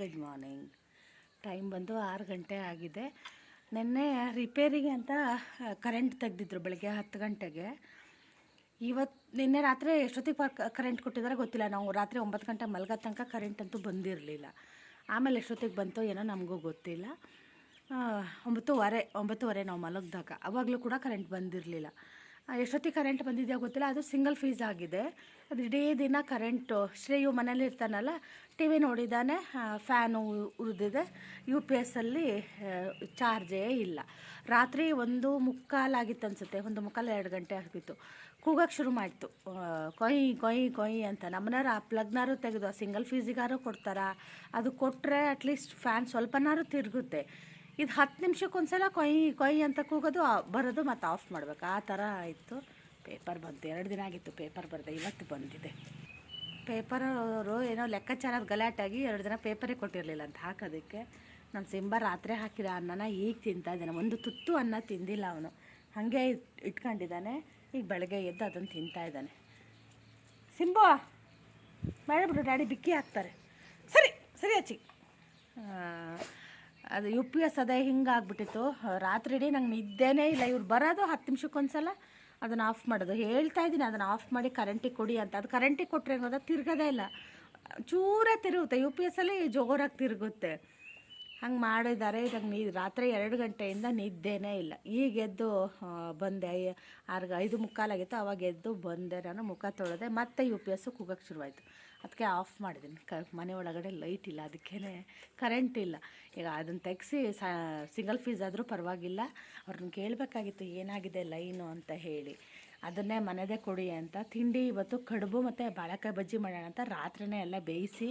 Good morning time ಬಂದು ಆರು ಗಂಟೆ ಆಗಿದೆ. ನಿನ್ನೆ ರಿಪೇರಿಗೆ ಅಂತ ಕರೆಂಟ್ ತೆಗೆದಿದ್ರು ಬೆಳಗ್ಗೆ ಹತ್ತು ಗಂಟೆಗೆ. ಇವತ್ತು ನಿನ್ನೆ ರಾತ್ರಿ ಎಷ್ಟೊತ್ತಿಗೆ ಪರ್ ಕರೆಂಟ್ ಕೊಟ್ಟಿದ್ದಾರೆ ಗೊತ್ತಿಲ್ಲ. ನಾವು ರಾತ್ರಿ ಒಂಬತ್ತು ಗಂಟೆ ಮಲ್ಗೋ ತನಕ ಕರೆಂಟ್ ಅಂತೂ ಬಂದಿರಲಿಲ್ಲ. ಆಮೇಲೆ ಎಷ್ಟೊತ್ತಿಗೆ ಬಂತೋ ಏನೋ ನಮಗೂ ಗೊತ್ತಿಲ್ಲ. ಒಂಬತ್ತುವರೆ ಒಂಬತ್ತುವರೆ ನಾವು ಮಲಗಿದಾಗ. ಅವಾಗಲೂ ಕೂಡ ಕರೆಂಟ್ ಬಂದಿರಲಿಲ್ಲ. ಎಷ್ಟೊತ್ತಿಗೆ ಕರೆಂಟ್ ಬಂದಿದೆಯೋ ಗೊತ್ತಿಲ್ಲ, ಅದು ಸಿಂಗಲ್ ಫೀಸ್ ಆಗಿದೆ. ಅದು ಇಡೀ ದಿನ ಕರೆಂಟು ಶ್ರೇಯು ಮನೇಲಿ ಇರ್ತಾನಲ್ಲ ಟಿ ವಿ ನೋಡಿದ್ದಾನೆ ಫ್ಯಾನು ಉರಿದಿದೆ. ಯು ಪಿ ಎಸ್ಸಲ್ಲಿ ಚಾರ್ಜೇ ಇಲ್ಲ. ರಾತ್ರಿ ಒಂದು ಮುಕ್ಕಾಲಾಗಿತ್ತು ಅನಿಸುತ್ತೆ, ಒಂದು ಮುಕ್ಕಾಲು ಎರಡು ಗಂಟೆ ಆಗಿತ್ತು. ಕೂಗಕ್ಕೆ ಶುರು ಮಾಡಿತು. ಕೊಯ್ ಕೊಯ್ ಕೊಯ್ ಅಂತ. ನಮ್ಮನಾರು ಆ ಪ್ಲಗ್ನಾರು ತೆಗೆದು ಸಿಂಗಲ್ ಫೀಸಿಗಾರು ಕೊಡ್ತಾರಾ? ಅದು ಕೊಟ್ಟರೆ ಅಟ್ಲೀಸ್ಟ್ ಫ್ಯಾನ್ ಸ್ವಲ್ಪನಾರು ತಿರುಗುತ್ತೆ. ಇದು ಹತ್ತು ನಿಮಿಷಕ್ಕೊಂದ್ಸಲ ಕೊಯ್ ಕೊಯ್ ಅಂತ ಕೂಗೋದು ಬರೋದು ಮತ್ತು ಆಫ್ ಮಾಡ್ಬೇಕು. ಆ ಥರ ಇತ್ತು ಪೇಪರ್ ಬಂತು. ಎರಡು ದಿನ ಆಗಿತ್ತು ಪೇಪರ್ ಬರದೆ. ಇವತ್ತು ಬಂದಿದೆ. ಪೇಪರ್ ಅವರು ಏನೋ ಲೆಕ್ಕಾಚಾರ ಗಲಾಟಾಗಿ ಎರಡು ದಿನ ಪೇಪರೇ ಕೊಟ್ಟಿರಲಿಲ್ಲ ಅಂತ ಹಾಕೋದಕ್ಕೆ ನಮ್ಮ ಸಿಂಬ ರಾತ್ರಿ ಹಾಕಿದ ಅನ್ನನ ಈಗ ತಿಂತಾ ಇದ್ದಾನೆ. ಒಂದು ತುತ್ತು ಅನ್ನ ತಿಂದಿಲ್ಲ ಅವನು. ಹಾಗೆ ಇಟ್- ಇಟ್ಕೊಂಡಿದ್ದಾನೆ. ಈಗ ಬೆಳಗ್ಗೆ ಎದ್ದು ಅದನ್ನು ತಿಂತಾ ಇದ್ದಾನೆ. ಸಿಂಬು ಮಾಡಿಬಿಡು ಬಿಡು. ಡ್ಯಾಡಿ ಬಿಕ್ಕಿ ಹಾಕ್ತಾರೆ. ಸರಿ ಸರಿ ಅಚ್ಚಿ ಅದು ಯು ಪಿ ಎಸ್ ಅದೇ ಹಿಂಗೆ ಆಗ್ಬಿಟ್ಟಿತ್ತು ರಾತ್ರಿ ಇಡೀ ನಂಗೆ ನಿದ್ದೆನೇ ಇಲ್ಲ. ಇವ್ರು ಬರೋದು ಹತ್ತು ನಿಮಿಷಕ್ಕೊಂದ್ಸಲ. ಅದನ್ನು ಆಫ್ ಮಾಡೋದು. ಹೇಳ್ತಾ ಇದ್ದೀನಿ, ಅದನ್ನು ಆಫ್ ಮಾಡಿ ಕರೆಂಟಿಗೆ ಕೊಡಿ ಅಂತ. ಅದು ಕರೆಂಟಿಗೆ ಕೊಟ್ಟರೆ ಏನೋದ ತಿರ್ಗೋದೇ ಇಲ್ಲ. ಚೂರ ತಿರುಗುತ್ತೆ. ಯು ಪಿ ಎಸ್ಸಲ್ಲಿ ಜೋರಾಗಿ ತಿರುಗುತ್ತೆ. ಹಂಗೆ ಮಾಡಿದ್ದಾರೆ. ಈಗ ನೀ ರಾತ್ರಿ ಎರಡು ಗಂಟೆಯಿಂದ ನಿದ್ದೆನೇ ಇಲ್ಲ. ಈಗ ಎದ್ದು ಬಂದೆ. ಆರು ಐದು ಮುಕ್ಕಾಲಾಗಿತ್ತು. ಅವಾಗ ಎದ್ದು ಬಂದೆ. ನಾನು ಮುಖ ತೊಳೆದೆ. ಮತ್ತೆ ಯು ಪಿ ಎಸ್ಸು ಕೂಗಕ್ಕೆ ಶುರುವಾಯಿತು. ಅದಕ್ಕೆ ಆಫ್ ಮಾಡಿದ್ದೀನಿ. ಕ, ಮನೆ ಒಳಗಡೆ ಲೈಟ್ ಇಲ್ಲ ಅದಕ್ಕೇ ಕರೆಂಟ್ ಇಲ್ಲ. ಈಗ ಅದನ್ನು ತೆಗೆಸಿ ಸಿಂಗಲ್ ಫೀಸ್ ಆದರೂ ಪರವಾಗಿಲ್ಲ. ಅವ್ರನ್ನ ಕೇಳಬೇಕಾಗಿತ್ತು, ಏನಾಗಿದೆ ಲೈನು ಅಂತ ಹೇಳಿ. ಅದನ್ನೇ ಮನೆದೇ ಕೊಡಿ ಅಂತ. ತಿಂಡಿ ಇವತ್ತು ಕಡುಬು ಮತ್ತು ಬಾಳೆಕಾಯಿ ಬಜ್ಜಿ ಮಾಡೋಣ ಅಂತ ರಾತ್ರಿನೇ ಎಲ್ಲ ಬೇಯಿಸಿ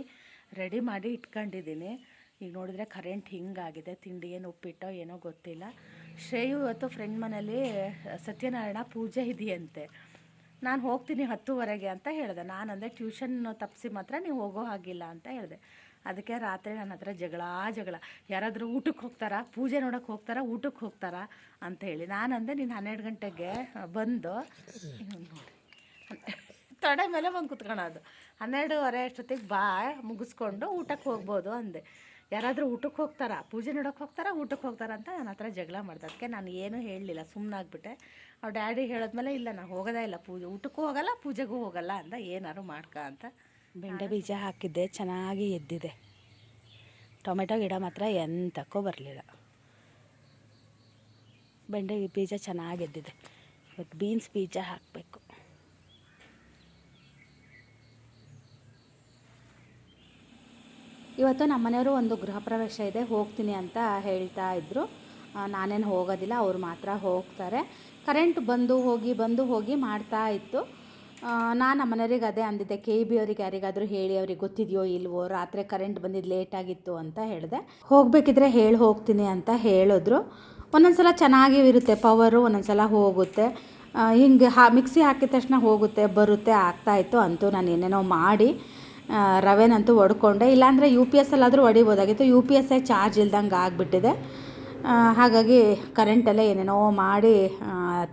ರೆಡಿ ಮಾಡಿ ಇಟ್ಕೊಂಡಿದ್ದೀನಿ. ಈಗ ನೋಡಿದ್ರೆ ಕರೆಂಟ್ ಹಿಂಗಾಗಿದೆ. ತಿಂಡಿ ಏನು ಉಪ್ಪಿಟ್ಟೋ ಏನೋ ಗೊತ್ತಿಲ್ಲ. ಶ್ರೇಯು ಇವತ್ತು ಫ್ರೆಂಡ್ ಮನೇಲಿ ಸತ್ಯನಾರಾಯಣ ಪೂಜೆ ಇದೆಯಂತೆ. ನಾನು ಹೋಗ್ತೀನಿ ಹತ್ತುವರೆಗೆ ಅಂತ ಹೇಳಿದೆ. ನಾನು ಅಂದರೆ ಟ್ಯೂಷನ್ ತಪ್ಪಿಸಿ ಮಾತ್ರ ನೀವು ಹೋಗೋ ಹಾಗಿಲ್ಲ ಅಂತ ಹೇಳಿದೆ. ಅದಕ್ಕೆ ರಾತ್ರಿ ನನ್ನ ಹತ್ರ ಜಗಳ ಜಗಳ. ಯಾರಾದರೂ ಊಟಕ್ಕೆ ಹೋಗ್ತಾರಾ? ಪೂಜೆ ನೋಡೋಕೆ ಹೋಗ್ತಾರಾ? ಊಟಕ್ಕೆ ಹೋಗ್ತಾರಾ? ಅಂತ ಹೇಳಿ. ನಾನು ಅಂದೆ ನೀನು ಹನ್ನೆರಡು ಗಂಟೆಗೆ ಬಂದು ತಡೆ ಮೇಲೆ ಬಂದು ಕುತ್ಕೊಳ್ಳೋದು ಹನ್ನೆರಡುವರೆ ಅಷ್ಟೊತ್ತಿಗೆ ಬಾ, ಮುಗಿಸ್ಕೊಂಡು ಊಟಕ್ಕೆ ಹೋಗ್ಬೋದು ಅಂದೆ. ಯಾರಾದರೂ ಊಟಕ್ಕೆ ಹೋಗ್ತಾರ? ಪೂಜೆ ನೋಡೋಕೆ ಹೋಗ್ತಾರ? ಊಟಕ್ಕೆ ಹೋಗ್ತಾರ ಅಂತ ನನ್ನ ಹತ್ರ ಜಗಳ ಮಾಡ್ದೆ. ಅದಕ್ಕೆ ನಾನು ಏನೂ ಹೇಳಲಿಲ್ಲ ಸುಮ್ಮನಾಗ್ಬಿಟ್ಟೆ ಅವ್ರ ಡ್ಯಾಡಿ ಹೇಳಿದ್ಮೇಲೆ ಇಲ್ಲ ನಾನು ಹೋಗೋದೇ ಇಲ್ಲ ಪೂಜೆ ಊಟಕ್ಕೂ ಹೋಗಲ್ಲ ಪೂಜೆಗೂ ಹೋಗಲ್ಲ ಅಂತ ಏನಾದ್ರು ಮಾಡ್ಕ ಅಂತ ಬೆಂಡೆ ಬೀಜ ಹಾಕಿದ್ದೆ ಚೆನ್ನಾಗಿ ಎದ್ದಿದೆ. ಟೊಮೆಟೊ ಗಿಡ ಮಾತ್ರ ಎಂತಕ್ಕೂ ಬರಲಿಲ್ಲ. ಬೆಂಡೆ ಬೀಜ ಚೆನ್ನಾಗಿ ಎದ್ದಿದೆ. ಇವತ್ತು ಬೀನ್ಸ್ ಬೀಜ ಹಾಕಬೇಕು. ಇವತ್ತು ನಮ್ಮ ಮನೆಯವರು ಒಂದು ಗೃಹ ಪ್ರವೇಶ ಇದೆ, ಹೋಗ್ತೀನಿ ಅಂತ ಹೇಳ್ತಾ ಇದ್ದರು ನಾನೇನು ಹೋಗೋದಿಲ್ಲ, ಅವ್ರು ಮಾತ್ರ ಹೋಗ್ತಾರೆ. ಕರೆಂಟ್ ಬಂದು ಹೋಗಿ ಬಂದು ಹೋಗಿ ಮಾಡ್ತಾ ಇತ್ತು. ನಾನು ನಮ್ಮನೆಯವ್ರಿಗೆ ಅದೇ ಅಂದಿದ್ದೆ ಕೆ ಬಿ ಅವ್ರಿಗೆ ಯಾರಿಗಾದರೂ ಹೇಳಿ, ಅವ್ರಿಗೆ ಗೊತ್ತಿದೆಯೋ ಇಲ್ವೋ, ರಾತ್ರಿ ಕರೆಂಟ್ ಬಂದಿದ್ದು ಲೇಟಾಗಿತ್ತು ಅಂತ ಹೇಳಿದೆ. ಹೋಗಬೇಕಿದ್ರೆ ಹೇಳಿ ಹೋಗ್ತೀನಿ ಅಂತ ಹೇಳಿದ್ರು. ಒಂದೊಂದು ಸಲ ಚೆನ್ನಾಗಿ ಇರುತ್ತೆ ಪವರು ಒಂದೊಂದು ಸಲ ಹೋಗುತ್ತೆ ಹಿಂಗೆ ಹಾ ಮಿಕ್ಸಿ ಹಾಕಿದ ತಕ್ಷಣ ಹೋಗುತ್ತೆ, ಬರುತ್ತೆ ಆಗ್ತಾಯಿತ್ತು ಅಂತೂ ನಾನು ಏನೇನೋ ಮಾಡಿ. ರವೆನಂತೂ ಹೊಡ್ಕೊಂಡೆ ಇಲ್ಲಾಂದರೆ ಯು ಪಿ ಎಸ್ ಅಲ್ಲಾದರೂ ಹೊಡಿಬೋದಾಗಿತ್ತು ಯು ಪಿ ಎಸ್ಸೇ ಚಾರ್ಜ್ ಇಲ್ದಂಗೆ ಆಗಿಬಿಟ್ಟಿದೆ. ಹಾಗಾಗಿ ಕರೆಂಟಲ್ಲೇ ಏನೇನೋ ಮಾಡಿ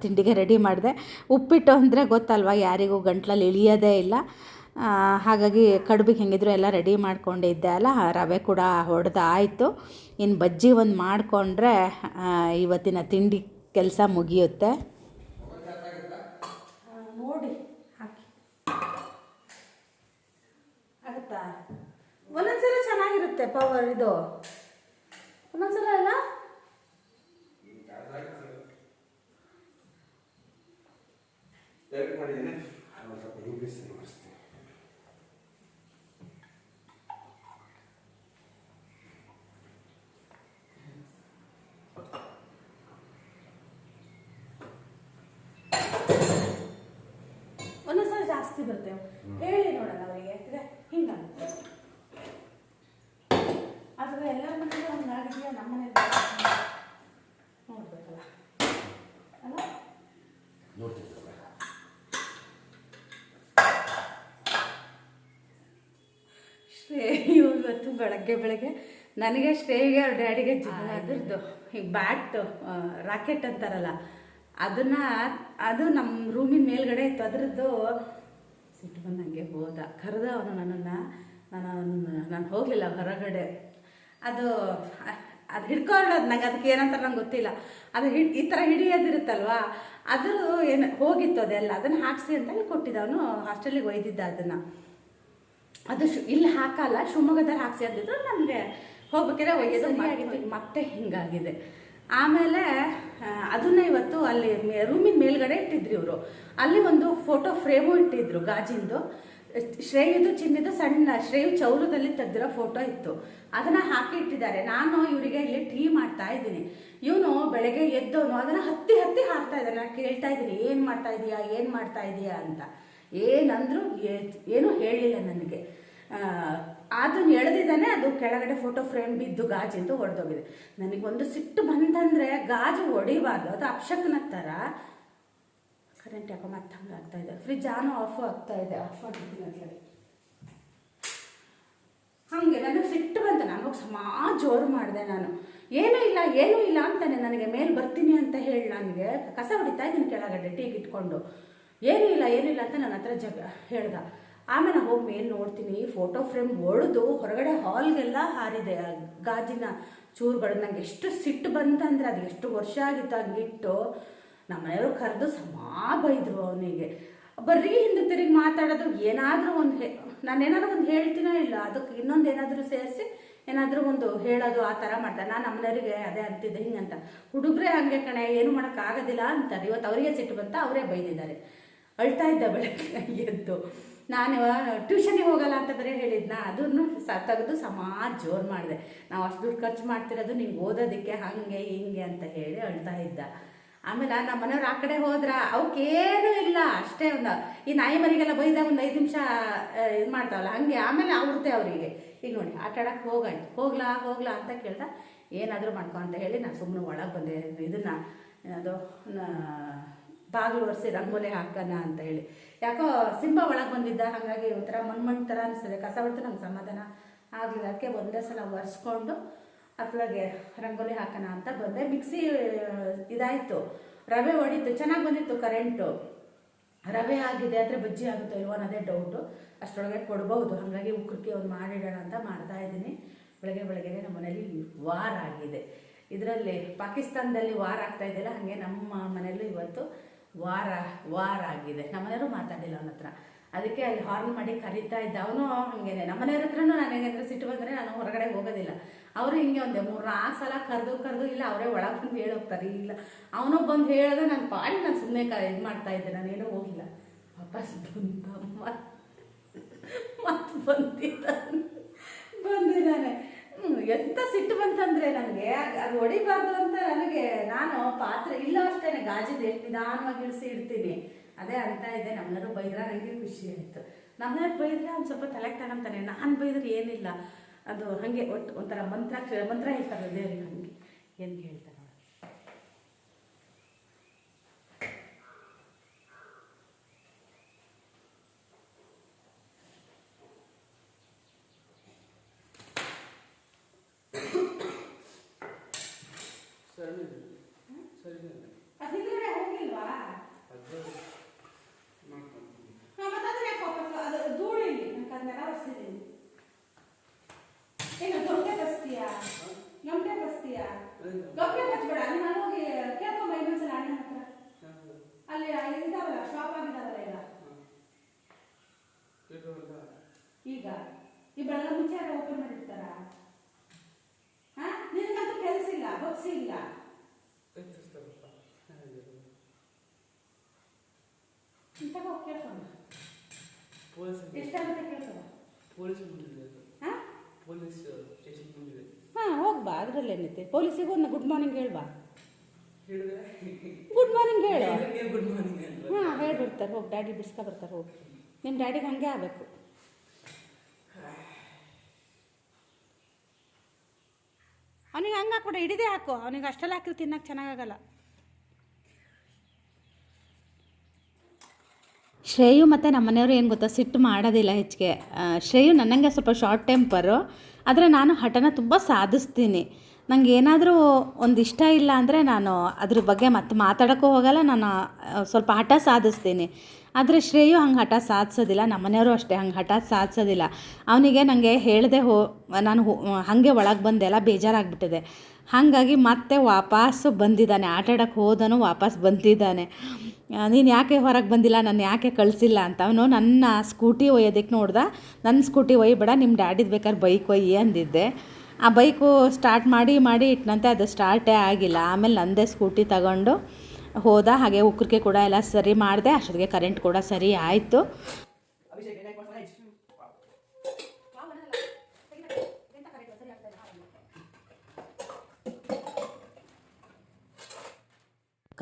ತಿಂಡಿಗೆ ರೆಡಿ ಮಾಡಿದೆ. ಉಪ್ಪಿಟ್ಟು ಅಂದರೆ ಗೊತ್ತಲ್ವ, ಯಾರಿಗೂ ಗಂಟ್ಲಲ್ಲಿ ಇಳಿಯೋದೇ ಇಲ್ಲ. ಹಾಗಾಗಿ ಕಡುಬಿಗೆ ಹೆಂಗಿದ್ರು ಎಲ್ಲ ರೆಡಿ ಮಾಡ್ಕೊಂಡಿದ್ದೆ ಅಲ್ಲ, ರವೆ ಕೂಡ ಹೊಡೆದಾಯಿತು. ಇನ್ನು ಬಜ್ಜಿ ಒಂದು ಮಾಡಿಕೊಂಡ್ರೆ ಇವತ್ತಿನ ತಿಂಡಿ ಕೆಲಸ ಮುಗಿಯುತ್ತೆ ನೋಡಿ ಹಾಕಿ ಆಗುತ್ತಾ ಒಂದೊಂದ್ಸಲ ಚೆನ್ನಾಗಿರುತ್ತೆ ಪವರ್ ಇದು. ಒಂದೊಂದ್ಸಲ ಅಲ್ಲ? ಒಂದೊಂದ್ಸಲ ಜಾಸ್ತಿ ಬರುತ್ತೆ. ಹೇಳಿ ನೋಡೋಣ ಅವರಿಗೆ ಹಿಂಗಾಗುತ್ತೆ ಆದರೆ ಎಲ್ಲರ ಮನೇಲಿ ಹಂಗಾಗಿದೆಯಾ ನಮ್ಮ ಮನೇಲಿ ನೋಡ್ಬೇಕಲ್ಲ ಅಲ್ಲ ನೋಡ್ತಿದ್ದಲ್ಲ ಶ್ರೇಯು ಇವತ್ತು ಬೆಳಗ್ಗೆ ಬೆಳಗ್ಗೆ ನನಗೆ ಶ್ರೇಯಿಗೆ ಅವ್ರ ಡ್ಯಾಡಿಗೆ ಅದ್ರದ್ದು ಈಗ ಬ್ಯಾಟ್ ರಾಕೆಟ್ ಅಂತಾರಲ್ಲ, ಅದನ್ನ, ಅದು ನಮ್ಮ ರೂಮಿನ ಮೇಲ್ಗಡೆ ಇತ್ತು ಅದ್ರದ್ದು ಸಿಟ್ಟು ಬಂದಂಗೆ ಹೋದ. ಕರೆದ ಅವನು ನನ್ನನ್ನು. ನಾನು ನಾನು ಹೋಗಲಿಲ್ಲ ಹೊರಗಡೆ. ಅದು ಅದು ಹಿಡ್ಕೊಳ್ಳೋದು ನಂಗೆ, ಅದಕ್ಕೆ ಏನಂತ ನಂಗೆ ಗೊತ್ತಿಲ್ಲ. ಅದು ಹಿಡ್, ಈ ಥರ ಹಿಡಿಯೋದಿರುತ್ತಲ್ವಾ? ಅದು ಏನು, ಹೋಗಿತ್ತು ಅದೆಲ್ಲ. ಅದನ್ನು ಹಾಕ್ಸಿ ಅಂತ ಹೇಳಿ ಕೊಟ್ಟಿದ್ದವನು ಹಾಸ್ಟೆಲಿಗೆ ಒಯ್ದಿದ್ದ ಅದನ್ನು. ಅದು ಶು ಇಲ್ಲಿ ಹಾಕಲ್ಲ ಶಿವಮೊಗ್ಗದಲ್ಲಿ ಹಾಕ್ಸಿ ಅಂದಿದ್ರು ನನಗೆ ಹೋಗ್ಬೇಕಾದ್ರೆ ಒಯ್ಯೋದು. ಮತ್ತೆ ಹಿಂಗಾಗಿದೆ. ಆಮೇಲೆ ಅದನ್ನ ಇವತ್ತು ಅಲ್ಲಿ ರೂಮಿನ ಮೇಲ್ಗಡೆ ಇಟ್ಟಿದ್ರು ಇವರು. ಅಲ್ಲಿ ಒಂದು ಫೋಟೋ ಫ್ರೇಮು ಇಟ್ಟಿದ್ರು ಗಾಜಿಂದು. ಶ್ರೇಯುದು ಚಿನ್ನದು ಸಣ್ಣ ಶ್ರೇಯು ಚೌಲದಲ್ಲಿ ತೆಗ್ದಿರೋ ಫೋಟೋ ಇತ್ತು. ಅದನ್ನ ಹಾಕಿ ಇಟ್ಟಿದ್ದಾರೆ. ನಾನು ಇವರಿಗೆ ಇಲ್ಲಿ ಟೀ ಮಾಡ್ತಾ ಇದ್ದೀನಿ. ಇವನು ಬೆಳಗ್ಗೆ ಎದ್ದವನು ಅದನ್ನ ಹತ್ತಿ ಹತ್ತಿ ಹಾಕ್ತಾ ಇದ್ದಾನೆ. ನಾನು ಕೇಳ್ತಾ ಇದ್ದೀನಿ ಏನು ಮಾಡ್ತಾ ಇದೀಯಾ ಏನು ಮಾಡ್ತಾ ಇದೀಯಾ ಅಂತ. ಏನಂದ್ರು ಏನು ಏನೂ ಹೇಳಿಲ್ಲ ನನಗೆ. ಅದನ್ನು ಎಳೆದಿದ್ದಾನೆ, ಅದು ಕೆಳಗಡೆ ಫೋಟೋ ಫ್ರೇಮ್ ಬಿದ್ದು ಗಾಜಿಂದು ಹೊಡೆದೋಗಿದೆ ನನಗೊಂದು ಸಿಟ್ಟು ಬಂತಂದ್ರೆ ಗಾಜು ಹೊಡಿಬಾರ್ದು ಅದು ಅಪ್ಶಕ್ನ ಥರ ಕರೆಂಟ್ ಯಾಕೋ ಮತ್ತೆ ಹಂಗೆ ಆಗ್ತಾ ಇದೆ. ಫ್ರಿಜ್ ಆನು ಆಫ್ ಆಗ್ತಾ ಇದೆ. ಆಫ್ ಆಗಿದ್ದೀನಿ ಹಂಗೆ ನನಗೆ ಸಿಟ್ಟು ಬಂತು. ನಾನು ಸಮಾ ಜೋರು ಮಾಡಿದೆ ನಾನು. ಏನೂ ಇಲ್ಲ ಏನೂ ಇಲ್ಲ ಅಂತಾನೆ ನನಗೆ, ಮೇಲೆ ಬರ್ತೀನಿ ಅಂತ ಹೇಳಿ ನನಗೆ, ಕಸ ಹೊಡಿತಾ ಇದ್ದೀನಿ ಕೆಳಗಡೆ ಟೀಗೆ ಇಟ್ಕೊಂಡು. ಏನೂ ಇಲ್ಲ ಏನೂ ಇಲ್ಲ ಅಂತ ನನ್ನ ಹತ್ರ ಜಗ ಹೇಳ್ದ. ಆಮೇಲೆ ನಾನು ಹೋಗಿ ಮೇಲೆ ನೋಡ್ತೀನಿ ಫೋಟೋ ಫ್ರೇಮ್ ಒಡೆದು ಹೊರಗಡೆ ಹಾಲ್ಗೆಲ್ಲ ಹಾರಿದೆ. ಗಾಜಿನ ಚೂರುಗಳು ನಂಗೆ ಎಷ್ಟು ಸಿಟ್ಟು ಬಂತಂದ್ರೆ ಅದು ಎಷ್ಟು ವರ್ಷ ಆಗಿತ್ತು ಹಂಗಿಟ್ಟು ನಮ್ಮ ಮನೆಯವರು ಕರೆದು ಸಮಾ ಬೈದರು ಅವನಿಗೆ. ಬರೀ ಹಿಂದೆ ತಿರುಗಿ ಮಾತಾಡೋದು, ಏನಾದರೂ ಒಂದು ಹೇ ಏನಾದರೂ ಒಂದು ಹೇಳ್ತೀನೋ ಇಲ್ಲ, ಅದಕ್ಕೆ ಇನ್ನೊಂದು ಏನಾದರೂ ಸೇರಿಸಿ ಏನಾದರೂ ಒಂದು ಹೇಳೋದು, ಆ ಥರ ಮಾಡ್ತಾರೆ. ನಾನು ನಮ್ಮನೆಯವರಿಗೆ ಅದೇ ಅಂತಿದ್ದೆ, ಹಿಂಗಂತ. ಹುಡುಗರೇ ಹಂಗೆ ಕಣೆ, ಏನು ಮಾಡೋಕ್ಕಾಗೋದಿಲ್ಲ ಅಂತಾರೆ. ಇವತ್ತು ಅವರಿಗೆ ಸಿಟ್ಟು ಬಂತ, ಅವರೇ ಬೈದಿದ್ದಾರೆ. ಅಳ್ತಾ ಇದ್ದ ಬೆಳಗ್ಗೆ ಎದ್ದು. ನಾನು ಟ್ಯೂಷನಿಗೆ ಹೋಗಲ್ಲ ಅಂತ ಬರೀ ಹೇಳಿದ್ನ, ಅದನ್ನು ಸ ತೆಗೆದು ಸಮಾ ಜೋರು ಮಾಡಿದೆ. ನಾವು ಅಷ್ಟು ದುಡ್ಡು ಖರ್ಚು ಮಾಡ್ತಿರೋದು ನಿಂಗೆ ಓದೋದಕ್ಕೆ ಹಾಗೆ ಹಿಂಗೆ ಅಂತ ಹೇಳಿ ಅಳ್ತಾ ಇದ್ದ. ಆಮೇಲೆ ನಮ್ಮ ಮನೆಯವ್ರು ಆ ಕಡೆ ಹೋದ್ರ ಅವಕ್ಕೇನೂ ಇಲ್ಲ, ಅಷ್ಟೇ ಒಂದು ಈ ನಾಯಿ ಮರಿಗೆಲ್ಲ ಬೈದ ಒಂದು ಐದು ನಿಮಿಷ ಇದು ಮಾಡ್ತಾವಲ್ಲ, ಹಂಗೆ ಆಮೇಲೆ ಅವ್ರದ್ದೇ ಅವರಿಗೆ. ಈಗ ನೋಡಿ ಆಟ ಆಡಕ್ಕೆ ಹೋಗಾಯ್ತು ಹೋಗ್ಲಾ ಹೋಗ್ಲಾ ಅಂತ ಕೇಳ್ದ, ಏನಾದರೂ ಮಾಡ್ಕೊ ಅಂತ ಹೇಳಿ ನಾನು ಸುಮ್ಮನೆ ಒಳಗೆ ಬಂದೆ. ಇದನ್ನು, ಅದು ಬಾಗಿಲು ಒರೆಸಿ ರಂಗೋಲಿ ಹಾಕೋಣ ಅಂತ ಹೇಳಿ. ಯಾಕೋ ಸಿಂಹ ಒಳಗೆ ಬಂದಿದ್ದ, ಹಾಗಾಗಿ ಒಂಥರ ಮಣ್ಮಣ್ಣು ಮಣ್ಣು ಥರ ಅನಿಸ್ತದೆ. ಕಸ ಹೊಡೆದು ನಮ್ಗೆ ಸಮಾಧಾನ ಆಗಲಿಲ್ಲ. ಅದಕ್ಕೆ ಒಂದೇ ಸಲ ಒರೆಸ್ಕೊಂಡು ಅಪ್ಲಗೆ ರಂಗೋಲಿ ಹಾಕೋಣ ಅಂತ ಬಂದೆ. ಮಿಕ್ಸಿ ಇದಾಯಿತು. ರವೆ ಹೊಡಿತು ಚೆನ್ನಾಗಿ ಬಂದಿತ್ತು ಕರೆಂಟು. ರವೆ ಆಗಿದೆ, ಆದರೆ ಬಜ್ಜಿ ಆಗುತ್ತೋ ಇಲ್ವೋ ಅನ್ನೋದೇ ಡೌಟು ಅಷ್ಟರೊಳಗೆ ಕೊಡ್ಬೋದು ಹಾಗಾಗಿ ಉಕ್ಕಕ್ಕೆ ಒಂದು ಮಾಡಿಡೋಣ ಅಂತ ಮಾಡ್ತಾ ಇದ್ದೀನಿ. ಬೆಳಗ್ಗೆ ಬೆಳಗ್ಗೆ ನಮ್ಮ ಮನೇಲಿ ವಾರ ಆಗಿದೆ. ಇದರಲ್ಲಿ ಪಾಕಿಸ್ತಾನದಲ್ಲಿ ವಾರ ಆಗ್ತಾ ಇದೆಯಲ್ಲ, ಹಾಗೆ ನಮ್ಮ ಮನೆಯಲ್ಲೂ ಇವತ್ತು ವಾರ ವಾರ ಆಗಿದೆ. ನಮ್ಮನೆಯವರು ಮಾತಾಡಿಲ್ಲ ಅವನ ಹತ್ರ. ಅದಕ್ಕೆ ಅಲ್ಲಿ ಹಾರ್ನ್ ಮಾಡಿ ಕರಿತಾ ಇದ್ದ. ಅವನು ಹಂಗೇನೆ. ನಮ್ಮನೆಯವ್ರ ಹತ್ರನೂ ನನಗೆ ಸಿಟ್ಟು ಬಂದರೆ ನಾನು ಹೊರಗಡೆ ಹೋಗೋದಿಲ್ಲ. ಅವರು ಹಿಂಗೆ ಒಂದು ಮೂರು ನಾಲ್ಕು ಸಲ ಕರೆದು ಕರೆದು ಇಲ್ಲ ಅವರೇ ಒಳಗೆ ಬಂದು ಹೇಳೋಗ್ತಾರೆ. ಇಲ್ಲ ಅವನು ಬಂದು ಹೇಳಿದ್ರೆ ನಾನು ಪಾಡಿ ನಾನು ಸುಮ್ಮನೆ ಕ ಇದು ಮಾಡ್ತಾ ಇದ್ದೆ. ನಾನೇನೂ ಹೋಗಿಲ್ಲ. ವಾಪಸ್ ಬಂದ ಮತ್ತೆ ಬಂದಿದ್ದ ಹ್ಮ್, ಎಂತ ಸಿಟ್ಟು ಬಂತಂದ್ರೆ ನನಗೆ ಅದು ಹೊಡಿಬಾರ್ದು ಅಂತ ನನಗೆ ನಾನು ಪಾತ್ರೆ ಇಲ್ಲ ಅಷ್ಟೇನೆ, ಗಾಜಿದ ಎಷ್ಟು ನಿಧಾನವಾಗಿ ಇಳಿಸಿ ಇಡ್ತೀನಿ. ಅದೇ ಅಂತ ಇದೆ ನಮ್ಮನರು ಬೈದ್ರ ನನಗೆ ಖುಷಿ ಆಯಿತು. ನಮ್ಮನೆಯವ್ರು ಬೈದ್ರೆ ಒಂದು ಸ್ವಲ್ಪ ತಲೆಗೆ ತಗೊಂತಾನೆ ನಾನು ಬೈದ್ರೆ ಏನಿಲ್ಲ. ಅದು ಹಾಗೆ ಒಟ್ಟು ಒಂಥರ ಮಂತ್ರ ಮಂತ್ರ ಹೇಳ್ತಾರೆ ದೇವ್ರಿಗೆ ಹಂಗೆ ಏನು ಹೇಳ್ತಾರೆ ಅವ್ರು. ಸರಿ ಸರಿ ಅದು ಹಿಂದ್ಗಡೆ ಹೋಗಿಲ್ವಾ ಅದು ಮಾಡ್ಕೊಂಡು ಹಾ, ಮತ್ತೆ ಅದನ್ನ ಯಾಕೆ ವಾಪಸ್ ಅದು ಧೂಳು ಇಲ್ಲಿ ನಾನು ಕನ್ನಡ ಒರೆಸಿದ್ದೀನಿ ಏನು ಗಮಟೆ ಬಸ್ತೀಯಾ ಗಮಟೆ ಬಸ್ತೀಯಾ ಗಮಟೆ ಬಚ್ಬೇಡ ಅಲ್ಲಿ ನಾನು ಹೋಗಿ ಕೇಳ್ಕೊಂಬ ಇನ್ನೊಂದ್ಸಲ ಅಣ್ಣ ಹತ್ರ ಅಲ್ಲಿ ಇದಾವಲ್ಲ ಶಾಪ್ ಆಗಿದಾವಲ್ಲ ಈಗ ಈಗ ಈ ಬೆಳಗ್ಗೆ ಮುಂಚೆ ಯಾರೋ ಓಪನ್ ಮಾಡಿರ್ತಾರ? ಹಾ? ನಿನಗಂತೂ ಕೆಲಸ ಇಲ್ಲ ಬಗ್ಸಿ ಇಲ್ಲ? ಎಷ್ಟಾಗುತ್ತೆ ಕೇಳ್ಕೊಂಬ ಪೊಲೀಸ್ ಹಾ? ಪೊಲೀಸ್ ಸ್ಟೇಷನ್ ಬಂದಿದೆ. ಹಾ ಹೋಗ್ಬಾ ಅದ್ರಲ್ಲೇನೈತೆ ಪೊಲೀಸಿಗೆ ಒಂದು ಗುಡ್ ಮಾರ್ನಿಂಗ್ ಹೇಳ್ಬಾ ಗುಡ್ ಮಾರ್ನಿಂಗ್ ಹೇಳು. ಗುಡ್ ಮಾರ್ನಿಂಗ್ ಹಾಂ ಹೇಳ್ಬಿಡ್ತಾರೆ ಹೋಗಿ ಡ್ಯಾಡಿ ಬಿಡ್ಸ್ಕೊ ಬರ್ತಾರೆ ಹೋಗಿ. ನಿಮ್ಮ ಡ್ಯಾಡಿಗೆ ಹಂಗೆ ಆಗಬೇಕು. ಅವನಿಗೆ ಹಂಗೆ ಹಾಕ್ಬಿಡ, ಹಿಡಿದೇ ಹಾಕು. ಅವನಿಗೆ ಅಷ್ಟೆಲ್ಲ ಹಾಕಿದ್ರೆ ತಿನ್ನಕ್ಕೆ ಚೆನ್ನಾಗಾಗಲ್ಲ. ಶ್ರೇಯು ಮತ್ತು ನಮ್ಮ ಮನೆಯವರು ಏನು ಗೊತ್ತಾ? ಸಿಟ್ಟು ಮಾಡೋದಿಲ್ಲ ಹೆಚ್ಚಿಗೆ. ಶ್ರೇಯು ನನ್ನಂಗೆ ಸ್ವಲ್ಪ ಶಾರ್ಟ್ ಟೆಂಪರು ಆದರೆ ನಾನು ಹಠನ ತುಂಬ ಸಾಧಿಸ್ತೀನಿ. ನನಗೆ ಏನಾದರೂ ಒಂದು ಇಷ್ಟ ಇಲ್ಲ ಅಂದರೆ ನಾನು ಅದ್ರ ಬಗ್ಗೆ ಮತ್ತೆ ಮಾತಾಡೋಕ್ಕೂ ಹೋಗಲ್ಲ, ನಾನು ಸ್ವಲ್ಪ ಹಠ ಸಾಧಿಸ್ತೀನಿ. ಆದರೆ ಶ್ರೇಯು ಹಂಗೆ ಹಠ ಸಾಧಿಸೋದಿಲ್ಲ ನಮ್ಮನೆಯವರು ಅಷ್ಟೇ ಹಂಗೆ ಹಠ ಸಾಧಿಸೋದಿಲ್ಲ. ಅವನಿಗೆ ನನಗೆ ಹೇಳದೆ ಹೋ, ನಾನು ಹಾಗೆ ಒಳಗೆ ಬಂದೆಲ್ಲ ಬೇಜಾರಾಗ್ಬಿಟ್ಟಿದೆ. ಹಾಗಾಗಿ ಮತ್ತೆ ವಾಪಸ್ಸು ಬಂದಿದ್ದಾನೆ, ಆಟ ಆಡೋಕ್ಕೆ ಹೋದನು ವಾಪಸ್ ಬಂದಿದ್ದಾನೆ. ನೀನು ಯಾಕೆ ಹೊರಗೆ ಬಂದಿಲ್ಲ, ನಾನು ಯಾಕೆ ಕಳಿಸಿಲ್ಲ ಅಂತ. ಅವನು ನನ್ನ ಸ್ಕೂಟಿ ಒಯ್ಯೋದಕ್ಕೆ ನೋಡ್ದ ನನ್ನ ಸ್ಕೂಟಿ ಒಯ್ಯಬೇಡ ನಿಮ್ಮ ಡ್ಯಾಡಿದು ಬೇಕಾದ್ರೆ ಬೈಕ್ ಒಯ್ಯಿ ಅಂದಿದ್ದೆ. ಆ ಬೈಕು ಸ್ಟಾರ್ಟ್ ಮಾಡಿ ಮಾಡಿ ಇಟ್ಟನಂತೆ ಅದು ಸ್ಟಾರ್ಟೇ ಆಗಿಲ್ಲ. ಆಮೇಲೆ ನಂದೇ ಸ್ಕೂಟಿ ತಗೊಂಡು ಹೋದ, ಹಾಗೆ ಉಕ್ಕರಿಗೆ ಕೂಡ ಎಲ್ಲ ಸರಿ ಮಾಡಿದೆ, ಅಷ್ಟೊತ್ತಿಗೆ ಕರೆಂಟ್ ಕೂಡ ಸರಿ ಆಯಿತು.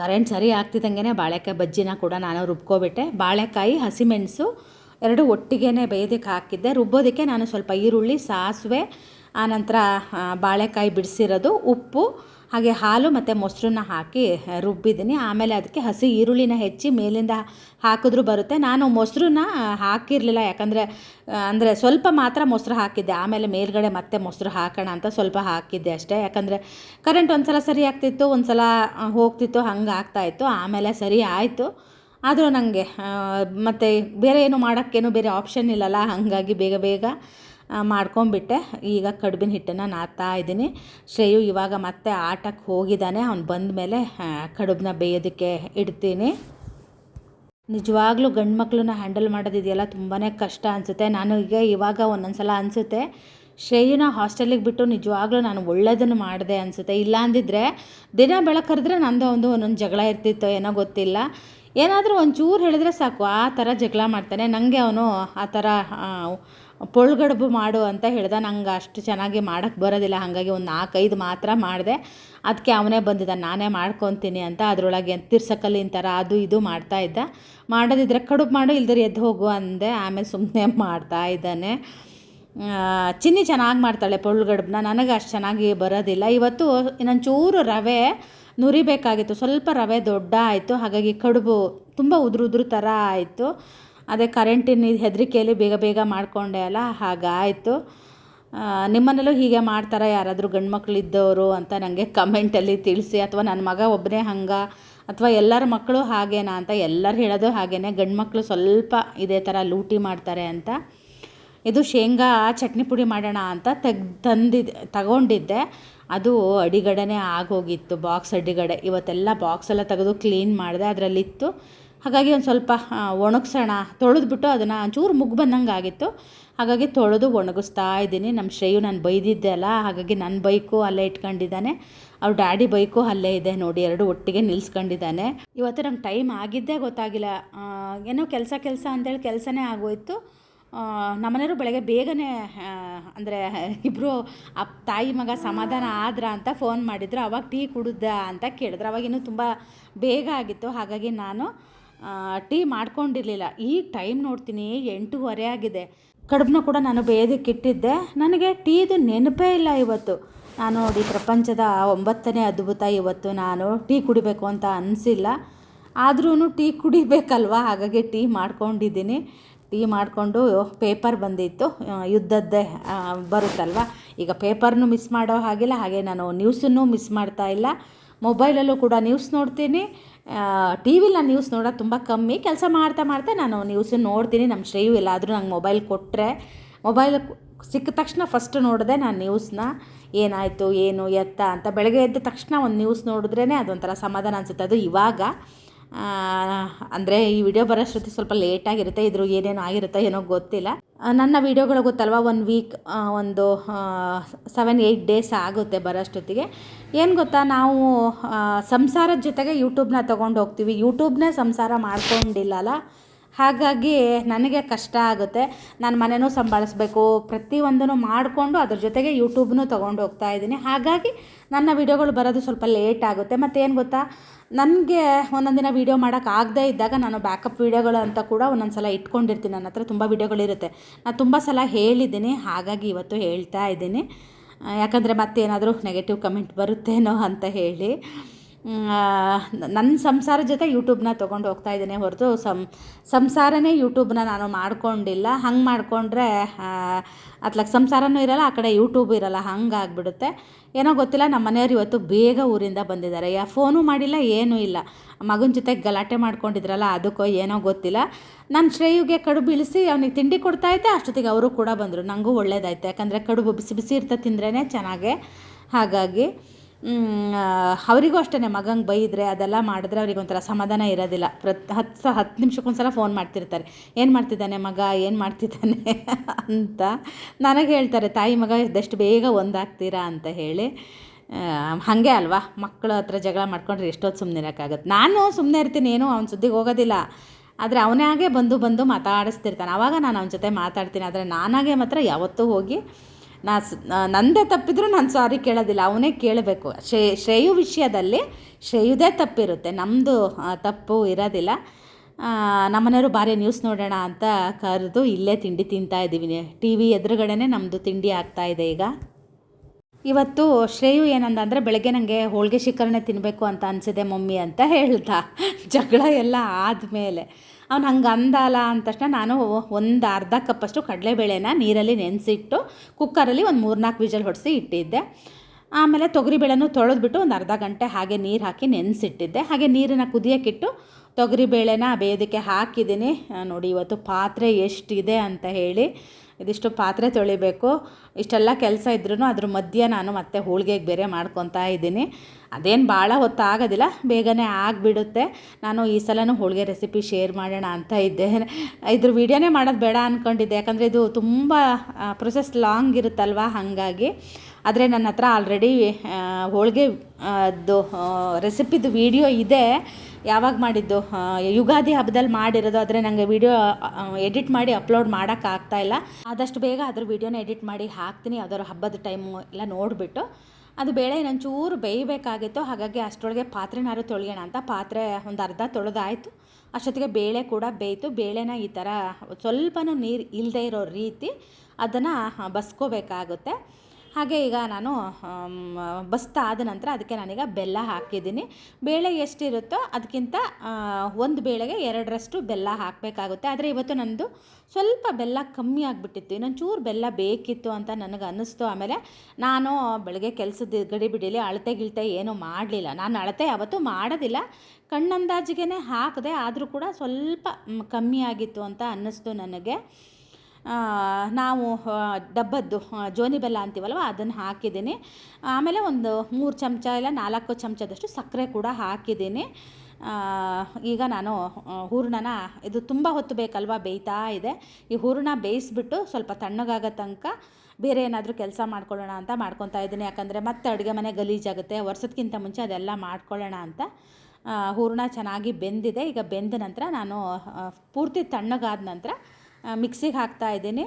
ಕರೆಂಟ್ ಸರಿ ಆಗ್ತಿದ್ದಂಗೆ ಬಾಳೆಕಾಯಿ ಬಜ್ಜಿನ ಕೂಡ ನಾನು ರುಬ್ಕೊಬಿಟ್ಟೆ. ಬಾಳೆಕಾಯಿ, ಹಸಿಮೆಣಸು ಎರಡು ಒಟ್ಟಿಗೆ ಬೇಯೋದಕ್ಕೆ ಹಾಕಿದ್ದೆ. ರುಬ್ಬೋದಕ್ಕೆ ನಾನು ಸ್ವಲ್ಪ ಈರುಳ್ಳಿ, ಸಾಸಿವೆ ಆನಂತರ ಬಾಳೆಕಾಯಿ ಬಿಡಿಸಿರೋದು, ಉಪ್ಪು ಹಾಗೆ ಹಾಲು ಮತ್ತು ಮೊಸರನ್ನ ಹಾಕಿ ರುಬ್ಬಿದ್ದೀನಿ. ಆಮೇಲೆ ಅದಕ್ಕೆ ಹಸಿ ಈರುಳ್ಳಿನ ಹೆಚ್ಚಿ ಮೇಲಿಂದ ಹಾಕಿದ್ರೂ ಬರುತ್ತೆ. ನಾನು ಮೊಸರನ್ನ ಹಾಕಿರಲಿಲ್ಲ. ಯಾಕಂದರೆ ಅಂದರೆ ಸ್ವಲ್ಪ ಮಾತ್ರ ಮೊಸರು ಹಾಕಿದ್ದೆ. ಆಮೇಲೆ ಮೇಲ್ಗಡೆ ಮತ್ತೆ ಮೊಸರು ಹಾಕೋಣ ಅಂತ ಸ್ವಲ್ಪ ಹಾಕಿದ್ದೆ ಅಷ್ಟೇ. ಯಾಕಂದರೆ ಕರೆಂಟ್ ಒಂದು ಸಲ ಸರಿ ಆಗ್ತಿತ್ತು ಒಂದು ಸಲ ಹೋಗ್ತಿತ್ತು, ಹಂಗೆ ಆಗ್ತಾಯಿತ್ತು ಆಮೇಲೆ ಸರಿ ಆಯಿತು. ಆದರೂ ನನಗೆ ಮತ್ತು ಬೇರೆ ಏನು ಮಾಡೋಕ್ಕೇನು ಬೇರೆ ಆಪ್ಷನ್ ಇಲ್ಲಲ್ಲ. ಹಾಗಾಗಿ ಬೇಗ ಬೇಗ ಮಾಡ್ಕೊಂಬಿಟ್ಟೆ ಈಗ ಕಡುಬಿನ ಹಿಟ್ಟನ್ನು ನಾದ್ತಾ ಇದ್ದೀನಿ. ಶ್ರೇಯು ಇವಾಗ ಮತ್ತೆ ಆಟಕ್ಕೆ ಹೋಗಿದ್ದಾನೆ. ಅವ್ನು ಬಂದ ಮೇಲೆ ಕಡುಬನ್ನ ಬೇಯೋದಕ್ಕೆ ಇಡ್ತೀನಿ. ನಿಜವಾಗ್ಲೂ ಗಂಡು ಮಕ್ಕಳನ್ನ ಹ್ಯಾಂಡಲ್ ಮಾಡೋದಿದೆಯಲ್ಲ ತುಂಬಾ ಕಷ್ಟ ಅನಿಸುತ್ತೆ. ನಾನು ಈಗ ಇವಾಗ ಒಂದೊಂದು ಸಲ ಅನಿಸುತ್ತೆ, ಶ್ರೇಯನ ಹಾಸ್ಟೆಲಿಗೆ ಬಿಟ್ಟು ನಿಜವಾಗ್ಲೂ ನಾನು ಒಳ್ಳೇದನ್ನು ಮಾಡಿದೆ ಅನಿಸುತ್ತೆ. ಇಲ್ಲ ಅಂದಿದ್ರೆ ದಿನ ಬೆಳಕರಿದ್ರೆ ನಂದು ಒಂದು ಒಂದೊಂದು ಜಗಳ ಇರ್ತಿತ್ತು ಏನೋ ಗೊತ್ತಿಲ್ಲ. ಏನಾದರೂ ಒಂಚೂರು ಹೇಳಿದ್ರೆ ಸಾಕು, ಆ ಥರ ಜಗಳ ಮಾಡ್ತಾನೆ. ನನಗೆ ಅವನು ಆ ಥರ ಪೊಳ್ಗಡುಬು ಮಾಡು ಅಂತ ಹೇಳ್ದ. ನಂಗೆ ಅಷ್ಟು ಚೆನ್ನಾಗಿ ಮಾಡೋಕ್ಕೆ ಬರೋದಿಲ್ಲ, ಹಾಗಾಗಿ ಒಂದು ನಾಲ್ಕೈದು ಮಾತ್ರ ಮಾಡಿದೆ. ಅದಕ್ಕೆ ಅವನೇ ಬಂದಿದ್ದ, ನಾನೇ ಮಾಡ್ಕೊತೀನಿ ಅಂತ ಅದರೊಳಗೆ ತಿರ್ಸಕಲ್ಲಿನ ಥರ ಅದು ಇದು ಮಾಡ್ತಾ ಇದ್ದ. ಮಾಡೋದಿದ್ರೆ ಕಡುಬು ಮಾಡು ಇಲ್ದಿರ ಎದ್ದು ಹೋಗು ಅಂದೆ. ಆಮೇಲೆ ಸುಮ್ಮನೆ ಮಾಡ್ತಾ ಇದ್ದಾನೆ. ಚಿನ್ನಿ ಚೆನ್ನಾಗಿ ಮಾಡ್ತಾಳೆ ಪೊಳ್ಗಡುಬನ್ನ. ನನಗೆ ಅಷ್ಟು ಚೆನ್ನಾಗಿ ಬರೋದಿಲ್ಲ. ಇವತ್ತು ಇನ್ನೊಂಚೂರು ರವೆ ನುರಿಬೇಕಾಗಿತ್ತು. ಸ್ವಲ್ಪ ರವೆ ದೊಡ್ಡ ಆಯಿತು. ಹಾಗಾಗಿ ಕಡುಬು ತುಂಬ ಉದುರು ಉದುರು ಥರ ಆಯಿತು. ಅದೇ ಕರೆಂಟಿನ ಹೆದರಿಕೆಯಲ್ಲಿ ಬೇಗ ಬೇಗ ಮಾಡಿಕೊಂಡೆ ಅಲ್ಲ, ಹಾಗಾಯಿತು. ನಿಮ್ಮನೇಲೂ ಹೀಗೆ ಮಾಡ್ತಾರಾ? ಯಾರಾದರೂ ಗಂಡು ಮಕ್ಕಳಿದ್ದವರು ಅಂತ ನನಗೆ ಕಮೆಂಟಲ್ಲಿ ತಿಳಿಸಿ. ಅಥವಾ ನನ್ನ ಮಗ ಒಬ್ಬನೇ ಹಂಗೆ, ಅಥವಾ ಎಲ್ಲರ ಮಕ್ಕಳು ಹಾಗೇನಾ ಅಂತ ಎಲ್ಲರೂ ಹೇಳೋದು ಹಾಗೇ ಗಂಡು ಮಕ್ಕಳು ಸ್ವಲ್ಪ ಇದೇ ಥರ ಲೂಟಿ ಮಾಡ್ತಾರೆ ಅಂತ. ಇದು ಶೇಂಗಾ ಚಟ್ನಿ ಪುಡಿ ಮಾಡೋಣ ಅಂತ ತೆಗ್ ತಂದಿದ್ದೆ ತಗೊಂಡಿದ್ದೆ. ಅದು ಅಡಿಗಡೆನೇ ಆಗೋಗಿತ್ತು ಬಾಕ್ಸ್ ಅಡಿಗಡೆ. ಇವತ್ತೆಲ್ಲ ಬಾಕ್ಸ್ ಎಲ್ಲ ತೆಗೆದು ಕ್ಲೀನ್ ಮಾಡಿದೆ, ಅದರಲ್ಲಿತ್ತು. ಹಾಗಾಗಿ ಒಂದು ಸ್ವಲ್ಪ ಒಣಗಿಸೋಣ. ತೊಳೆದ್ಬಿಟ್ಟು ಅದನ್ನು ಚೂರು ಮುಗ್ಗು ಬಂದಂಗೆ ಆಗಿತ್ತು ಹಾಗಾಗಿ ತೊಳೆದು ಒಣಗಿಸ್ತಾ ಇದ್ದೀನಿ. ನಮ್ಮ ಶ್ರೇಯು ನಾನು ಬೈದಿದ್ದೆ ಅಲ್ಲ, ಹಾಗಾಗಿ ನನ್ನ ಬೈಕು ಅಲ್ಲೇ ಇಟ್ಕೊಂಡಿದ್ದಾನೆ. ಅವ್ರ ಡ್ಯಾಡಿ ಬೈಕು ಅಲ್ಲೇ ಇದೆ ನೋಡಿ, ಎರಡು ಒಟ್ಟಿಗೆ ನಿಲ್ಸ್ಕೊಂಡಿದ್ದಾನೆ. ಇವತ್ತು ನಂಗೆ ಟೈಮ್ ಆಗಿದ್ದೇ ಗೊತ್ತಾಗಿಲ್ಲ. ಏನೋ ಕೆಲಸ ಕೆಲಸ ಅಂತೇಳಿ ಕೆಲಸನೇ ಆಗೋಯ್ತು. ನಮ್ಮನೆಯವರು ಬೆಳಗ್ಗೆ ಬೇಗನೆ ಅಂದರೆ ಇಬ್ಬರು ಅಪ್ಪ ತಾಯಿ ಮಗ ಸಮಾಧಾನ ಆದ್ರ ಅಂತ ಫೋನ್ ಮಾಡಿದ್ರು. ಅವಾಗ ಟೀ ಕುಡಿದ ಅಂತ ಕೇಳಿದ್ರು. ಅವಾಗ ಇನ್ನೂ ತುಂಬ ಬೇಗ ಆಗಿತ್ತು. ಹಾಗಾಗಿ ನಾನು ಟೀ ಮಾಡ್ಕೊಂಡಿರಲಿಲ್ಲ. ಈಗ ಟೈಮ್ ನೋಡ್ತೀನಿ, ಎಂಟೂವರೆ ಆಗಿದೆ. ಕಡುಬನ್ನ ಕೂಡ ನಾನು ಬೇಯೋದಕ್ಕೆ ಇಟ್ಟಿದ್ದೆ. ನನಗೆ ಟೀದು ನೆನಪೇ ಇಲ್ಲ ಇವತ್ತು. ನಾನು ನೋಡಿ ಪ್ರಪಂಚದ ಒಂಬತ್ತನೇ ಅದ್ಭುತ ಇವತ್ತು. ನಾನು ಟೀ ಕುಡಿಬೇಕು ಅಂತ ಅನಿಸಿಲ್ಲ. ಆದ್ರೂ ಟೀ ಕುಡಿಬೇಕಲ್ವಾ? ಹಾಗಾಗಿ ಟೀ ಮಾಡ್ಕೊಂಡಿದ್ದೀನಿ. ಟೀ ಮಾಡಿಕೊಂಡು ಪೇಪರ್ ಬಂದಿತ್ತು. ಯುದ್ಧದ್ದೇ ಬರುತ್ತಲ್ವ? ಈಗ ಪೇಪರ್ನು ಮಿಸ್ ಮಾಡೋ ಹಾಗಿಲ್ಲ, ಹಾಗೆ ನಾನು ನ್ಯೂಸನ್ನು ಮಿಸ್ ಮಾಡ್ತಾ ಇಲ್ಲ. ಮೊಬೈಲಲ್ಲೂ ಕೂಡ ನ್ಯೂಸ್ ನೋಡ್ತೀನಿ. ಟಿ ವಿಲಿ ನ್ಯೂಸ್ ನೋಡೋದು ತುಂಬ ಕಮ್ಮಿ. ಕೆಲಸ ಮಾಡ್ತಾ ಮಾಡ್ತಾ ನಾನು ನ್ಯೂಸ್ ನೋಡ್ತೀನಿ. ನಮ್ಮ ಶ್ರೇಯು ಎಲ್ಲಾದರೂ ನಂಗೆ ಮೊಬೈಲ್ ಕೊಟ್ಟರೆ ಮೊಬೈಲ್ ಸಿಕ್ಕ ತಕ್ಷಣ ಫಸ್ಟ್ ನೋಡಿದೆ ನಾನು ನ್ಯೂಸ್ನ. ಏನಾಯಿತು, ಏನು, ಎತ್ತ ಅಂತ. ಬೆಳಗ್ಗೆ ಎದ್ದ ತಕ್ಷಣ ಒಂದು ನ್ಯೂಸ್ ನೋಡಿದ್ರೇ ಅದೊಂಥರ ಸಮಾಧಾನ ಅನಿಸುತ್ತೆ. ಅದು ಇವಾಗ. ಅಂದರೆ ಈ ವಿಡಿಯೋ ಬರೋಷ್ಟೊತ್ತಿಗೆ ಸ್ವಲ್ಪ ಲೇಟಾಗಿರುತ್ತೆ ಇದ್ರ ಏನೇನು ಆಗಿರುತ್ತೋ ಏನೋ ಗೊತ್ತಿಲ್ಲ. ನನ್ನ ವಿಡಿಯೋಗಳು ಗೊತ್ತಲ್ವ ಒನ್ ವೀಕ್ ಒಂದು ಸೆವೆನ್ ಏಯ್ಟ್ ಡೇಸ್ ಆಗುತ್ತೆ ಬರೋಷ್ಟೊತ್ತಿಗೆ ಏನು ಗೊತ್ತಾ, ನಾವು ಸಂಸಾರದ ಜೊತೆಗೆ ಯೂಟ್ಯೂಬ್ನ ತೊಗೊಂಡು ಹೋಗ್ತೀವಿ. ಯೂಟ್ಯೂಬ್ನೇ ಸಂಸಾರ ಮಾಡ್ಕೊಂಡಿಲ್ಲಲ್ಲ? ಹಾಗಾಗಿ ನನಗೆ ಕಷ್ಟ ಆಗುತ್ತೆ. ನಾನು ಮನೆಯೂ ಸಂಭಾಳಿಸ್ಬೇಕು. ಪ್ರತಿಯೊಂದನ್ನು ಮಾಡಿಕೊಂಡು ಅದ್ರ ಜೊತೆಗೆ ಯೂಟ್ಯೂಬ್ನೂ ತೊಗೊಂಡು ಹೋಗ್ತಾ ಇದ್ದೀನಿ. ಹಾಗಾಗಿ ನನ್ನ ವಿಡಿಯೋಗಳು ಬರೋದು ಸ್ವಲ್ಪ ಲೇಟ್ ಆಗುತ್ತೆ. ಮತ್ತೇನು ಗೊತ್ತಾ ನನಗೆ ಒಂದೊಂದು ದಿನ ವೀಡಿಯೋ ಮಾಡೋಕ್ಕೆ ಆಗದೇ ಇದ್ದಾಗ ನಾನು ಬ್ಯಾಕಪ್ ವೀಡಿಯೋಗಳು ಅಂತ ಕೂಡ ಒಂದೊಂದು ಸಲ ಇಟ್ಕೊಂಡಿರ್ತೀನಿ. ನನ್ನ ಹತ್ರ ತುಂಬ ವೀಡಿಯೋಗಳಿರುತ್ತೆ ನಾನು ತುಂಬ ಸಲ ಹೇಳಿದ್ದೀನಿ, ಹಾಗಾಗಿ ಇವತ್ತು ಹೇಳ್ತಾ ಇದ್ದೀನಿ. ಯಾಕಂದರೆ ಮತ್ತೇನಾದರೂ ನೆಗೆಟಿವ್ ಕಮೆಂಟ್ ಬರುತ್ತೇನೋ ಅಂತ ಹೇಳಿ. ನನ್ನ ಸಂಸಾರ ಜೊತೆ ಯೂಟ್ಯೂಬ್ನ ತೊಗೊಂಡು ಹೋಗ್ತಾ ಇದ್ದೀನಿ ಹೊರತು ಸಂ ಸಂಸಾರನೇ ಯೂಟ್ಯೂಬ್ನ ನಾನು ಮಾಡ್ಕೊಂಡಿಲ್ಲ. ಹಂಗೆ ಮಾಡಿಕೊಂಡ್ರೆ ಅತ್ಲಾಗ ಸಂಸಾರನೂ ಇರಲ್ಲ, ಆ ಕಡೆ ಯೂಟ್ಯೂಬ್ ಇರಲ್ಲ ಹಂಗಾಗ್ಬಿಡುತ್ತೆ ಏನೋ ಗೊತ್ತಿಲ್ಲ ನಮ್ಮ ಮನೆಯವ್ರು ಇವತ್ತು ಬೇಗ ಊರಿಂದ ಬಂದಿದ್ದಾರೆ. ಯಾ, ಫೋನು ಮಾಡಿಲ್ಲ, ಏನೂ ಇಲ್ಲ. ಮಗನ ಜೊತೆ ಗಲಾಟೆ ಮಾಡ್ಕೊಂಡಿದ್ರಲ್ಲ, ಅದಕ್ಕೋ ಏನೋ ಗೊತ್ತಿಲ್ಲ. ನಾನು ಶ್ರೇಯುಗೆ ಕಡುಬು ಇಳಿಸಿ ಅವನಿಗೆ ತಿಂಡಿ ಕೊಡ್ತಾ ಇದ್ದೆ, ಅಷ್ಟೊತ್ತಿಗೆ ಅವರು ಕೂಡ ಬಂದರು. ನನಗೂ ಒಳ್ಳೇದಾಯ್ತು. ಯಾಕಂದರೆ ಕಡುಬು ಬಿಸಿ ಬಿಸಿ ಇರ್ತಾ ತಿಂದ್ರೇ ಚೆನ್ನಾಗೆ. ಹಾಗಾಗಿ ಅವರಿಗೂ ಅಷ್ಟೇ ಮಗಂಗೆ ಬೈದರೆ ಅದೆಲ್ಲ ಮಾಡಿದ್ರೆ ಅವ್ರಿಗೆ ಒಂಥರ ಸಮಾಧಾನ ಇರೋದಿಲ್ಲ. ಪ್ರತ್ ಹತ್ತು ಸ ಹತ್ತು ನಿಮಿಷಕ್ಕೊಂದ್ಸಲ ಫೋನ್ ಮಾಡ್ತಿರ್ತಾರೆ. ಏನು ಮಾಡ್ತಿದ್ದಾನೆ ಮಗ? ಏನು ಮಾಡ್ತಿದ್ದಾನೆ ಅಂತ ನನಗೆ ಹೇಳ್ತಾರೆ, ತಾಯಿ ಮಗ, ಇದಷ್ಟು ಬೇಗ ಒಂದಾಗ್ತೀರಾ? ಅಂತ ಹೇಳಿ. ಹಾಗೆ ಅಲ್ವಾ? ಮಕ್ಕಳ ಹತ್ರ ಜಗಳ ಮಾಡ್ಕೊಂಡ್ರೆ ಎಷ್ಟೊತ್ತು ಸುಮ್ಮನೆ ಇರೋಕ್ಕಾಗತ್ತೆ. ನಾನು ಸುಮ್ಮನೆ ಇರ್ತೀನಿ, ಏನು ಅವ್ನ ಸುದ್ದಿಗೆ ಹೋಗೋದಿಲ್ಲ. ಆದರೆ ಅವನೇ ಆಗೇ ಬಂದು ಬಂದು ಮಾತಾಡಿಸ್ತಿರ್ತಾನೆ. ಆವಾಗ ನಾನು ಅವನ ಜೊತೆ ಮಾತಾಡ್ತೀನಿ. ಆದರೆ ನಾನಾಗೆ ಮಾತ್ರ ಯಾವತ್ತೂ ಹೋಗಿ ನಾ ಸ್ ನಂದೇ ತಪ್ಪಿದ್ರು ನಾನು ಸಾರಿ ಕೇಳೋದಿಲ್ಲ, ಅವನೇ ಕೇಳಬೇಕು. ಶ್ರೇ, ಶ್ರೇಯು ವಿಷಯದಲ್ಲಿ ಶ್ರೇಯುದೇ ತಪ್ಪಿರುತ್ತೆ ನಮ್ಮದು ತಪ್ಪು ಇರೋದಿಲ್ಲ. ನಮ್ಮನೆಯವರು ಬಾರಿ ನ್ಯೂಸ್ ನೋಡೋಣ ಅಂತ ಕರೆದು ಇಲ್ಲೇ ತಿಂಡಿ ತಿಂತಾ ಇದ್ದೀವಿ. ಟಿ ವಿ ಎದುರುಗಡೆನೇ ನಮ್ಮದು ತಿಂಡಿ ಆಗ್ತಾ ಇದೆ ಈಗ. ಇವತ್ತು ಶ್ರೇಯು ಏನಂದ ಅಂದರೆ ಬೆಳಗ್ಗೆ ನನಗೆ ಹೋಳಿಗೆ ಶಿಖರಣೆ ತಿನ್ನಬೇಕು ಅಂತ ಅನಿಸಿದೆ ಮಮ್ಮಿ ಅಂತ ಹೇಳ್ತಾ. ಜಗಳ ಎಲ್ಲ ಆದಮೇಲೆ. ಅವ್ನು ಹಂಗೆ ಅಂದಲ್ಲ ಅಂದ ತಕ್ಷಣ ನಾನು ಒಂದು ಅರ್ಧ ಕಪ್ಪಷ್ಟು ಕಡಲೆಬೇಳೆನ ನೀರಲ್ಲಿ ನೆನೆಸಿಟ್ಟು ಕುಕ್ಕರಲ್ಲಿ ಒಂದು ಮೂರ್ನಾಲ್ಕು ವಿಜಲ್ ಹೊಡೆಸಿ ಇಟ್ಟಿದ್ದೆ. ಆಮೇಲೆ ತೊಗರಿಬೇಳೆನೂ ತೊಳೆದ್ಬಿಟ್ಟು ಒಂದು ಅರ್ಧ ಗಂಟೆ ಹಾಗೆ ನೀರು ಹಾಕಿ ನೆನೆಸಿಟ್ಟಿದ್ದೆ. ಹಾಗೆ ನೀರನ್ನು ಕುದಿಯೋಕ್ಕಿಟ್ಟು ತೊಗರಿಬೇಳೆನ ಬೇಯೋದಕ್ಕೆ ಹಾಕಿದ್ದೀನಿ. ನೋಡಿ ಇವತ್ತು ಪಾತ್ರೆ ಎಷ್ಟಿದೆ ಅಂತ ಹೇಳಿ. ಇದಿಷ್ಟು ಪಾತ್ರೆ ತೊಳಿಬೇಕು. ಇಷ್ಟೆಲ್ಲ ಕೆಲಸ ಇದ್ರೂ ಅದ್ರ ಮಧ್ಯೆ ನಾನು ಮತ್ತೆ ಹೋಳಿಗೆಗೆ ಬೇರೆ ಮಾಡ್ಕೊತಾ ಇದ್ದೀನಿ. ಅದೇನು ಭಾಳ ಹೊತ್ತಾಗೋದಿಲ್ಲ, ಬೇಗನೆ ಆಗಿಬಿಡುತ್ತೆ. ನಾನು ಈ ಸಲನೂ ಹೋಳಿಗೆ ರೆಸಿಪಿ ಶೇರ್ ಮಾಡೋಣ ಅಂತ ಇದ್ದೆ. ಇದ್ರ ವಿಡಿಯೋನೇ ಮಾಡೋದು ಬೇಡ ಅಂದ್ಕೊಂಡಿದ್ದೆ ಯಾಕಂದರೆ ಇದು ತುಂಬ ಪ್ರೊಸೆಸ್ ಲಾಂಗ್ ಇರುತ್ತಲ್ವ ಹಾಗಾಗಿ. ಆದರೆ ನನ್ನ ಹತ್ರ ಆಲ್ರೆಡಿ ಹೋಳಿಗೆ ಅದು ರೆಸಿಪಿದು ವಿಡಿಯೋ ಇದೆ. ಯಾವಾಗ ಮಾಡಿದ್ದು? ಯುಗಾದಿ ಹಬ್ಬದಲ್ಲಿ ಮಾಡಿರೋದು, ಆದರೆ ನನಗೆ ವಿಡಿಯೋ ಎಡಿಟ್ ಮಾಡಿ ಅಪ್ಲೋಡ್ ಮಾಡೋಕ್ಕಾಗ್ತಾ ಇಲ್ಲ. ಆದಷ್ಟು ಬೇಗ ಅದ್ರ ವಿಡಿಯೋನ ಎಡಿಟ್ ಮಾಡಿ ಹಾಕ್ತೀನಿ, ಯಾವ್ದಾದ್ರು ಹಬ್ಬದ ಟೈಮು ಎಲ್ಲ ನೋಡಿಬಿಟ್ಟು. ಅದು ಬೇಳೆ ಇನ್ನೊಂಚೂರು ಬೇಯಬೇಕಾಗಿತ್ತು, ಹಾಗಾಗಿ ಅಷ್ಟರೊಳಗೆ ಪಾತ್ರೆನಾರು ತೊಳೆಯೋಣ ಅಂತ ಪಾತ್ರೆ ಒಂದು ಅರ್ಧ ತೊಳೆದಾಯಿತು. ಅಷ್ಟೊತ್ತಿಗೆ ಬೇಳೆ ಕೂಡ ಬೇಯಿತು. ಬೇಳೆನ ಈ ಥರ ಸ್ವಲ್ಪನೂ ನೀರು ಇಲ್ಲದೆ ಇರೋ ರೀತಿ ಅದನ್ನು ಬಸ್ಕೋಬೇಕಾಗುತ್ತೆ. ಹಾಗೆ ಈಗ ನಾನು ಬಸ್ತಾ ಆದ ನಂತರ ಅದಕ್ಕೆ ನಾನೀಗ ಬೆಲ್ಲ ಹಾಕಿದ್ದೀನಿ. ಬೇಳೆ ಎಷ್ಟಿರುತ್ತೋ ಅದಕ್ಕಿಂತ ಒಂದು ಬೇಳೆಗೆ ಎರಡರಷ್ಟು ಬೆಲ್ಲ ಹಾಕಬೇಕಾಗುತ್ತೆ. ಆದರೆ ಇವತ್ತು ನನ್ನದು ಸ್ವಲ್ಪ ಬೆಲ್ಲ ಕಮ್ಮಿ ಆಗಿಬಿಟ್ಟಿತ್ತು. ಇನ್ನೊಂದು ಚೂರು ಬೆಲ್ಲ ಬೇಕಿತ್ತು ಅಂತ ನನಗೆ ಅನ್ನಿಸ್ತು. ಆಮೇಲೆ ನಾನು ಬೆಳಗ್ಗೆ ಕೆಲಸದ ಗಡಿಬಿಡಿಲಿ ಅಳತೆ ಗಿಳತೆ ಏನೂ ಮಾಡಲಿಲ್ಲ. ನಾನು ಅಳತೆ ಅವತ್ತು ಮಾಡೋದಿಲ್ಲ. ಕಣ್ಣಂದಾಜಿಗೆ ಹಾಕಿದೆ ಆದರೂ ಕೂಡ ಸ್ವಲ್ಪ ಕಮ್ಮಿ ಆಗಿತ್ತು ಅಂತ ಅನ್ನಿಸ್ತು ನನಗೆ. ನಾವು ಡಬ್ಬದ್ದು ಜೋನಿ ಬೆಲ್ಲ ಅಂತೀವಲ್ವ, ಅದನ್ನು ಹಾಕಿದ್ದೀನಿ. ಆಮೇಲೆ ಒಂದು ಮೂರು ಚಮಚ ಇಲ್ಲ, ನಾಲ್ಕು ಚಮಚದಷ್ಟು ಸಕ್ಕರೆ ಕೂಡ ಹಾಕಿದ್ದೀನಿ. ಈಗ ನಾನು ಹೂರ್ಣನ, ಇದು ತುಂಬ ಹೊತ್ತು ಬೇಕಲ್ವ, ಬೇಯ್ತಾ ಇದೆ. ಈ ಹೂರಣ ಬೇಯಿಸ್ಬಿಟ್ಟು ಸ್ವಲ್ಪ ತಣ್ಣಗಾಗೋ ತನಕ ಬೇರೆ ಏನಾದರೂ ಕೆಲಸ ಮಾಡ್ಕೊಳ್ಳೋಣ ಅಂತ ಮಾಡ್ಕೊತಾ ಇದ್ದೀನಿ. ಯಾಕಂದರೆ ಮತ್ತೆ ಅಡುಗೆ ಮನೆ ಗಲೀಜಾಗುತ್ತೆ ವರ್ಷದಕ್ಕಿಂತ ಮುಂಚೆ ಅದೆಲ್ಲ ಮಾಡ್ಕೊಳ್ಳೋಣ ಅಂತ. ಹೂರಣ ಚೆನ್ನಾಗಿ ಬೆಂದಿದೆ. ಈಗ ಬೆಂದ ನಂತರ ನಾನು ಪೂರ್ತಿ ತಣ್ಣಗಾದ ನಂತರ ಮಿಕ್ಸಿಗೆ ಹಾಕ್ತಾ ಇದ್ದೀನಿ.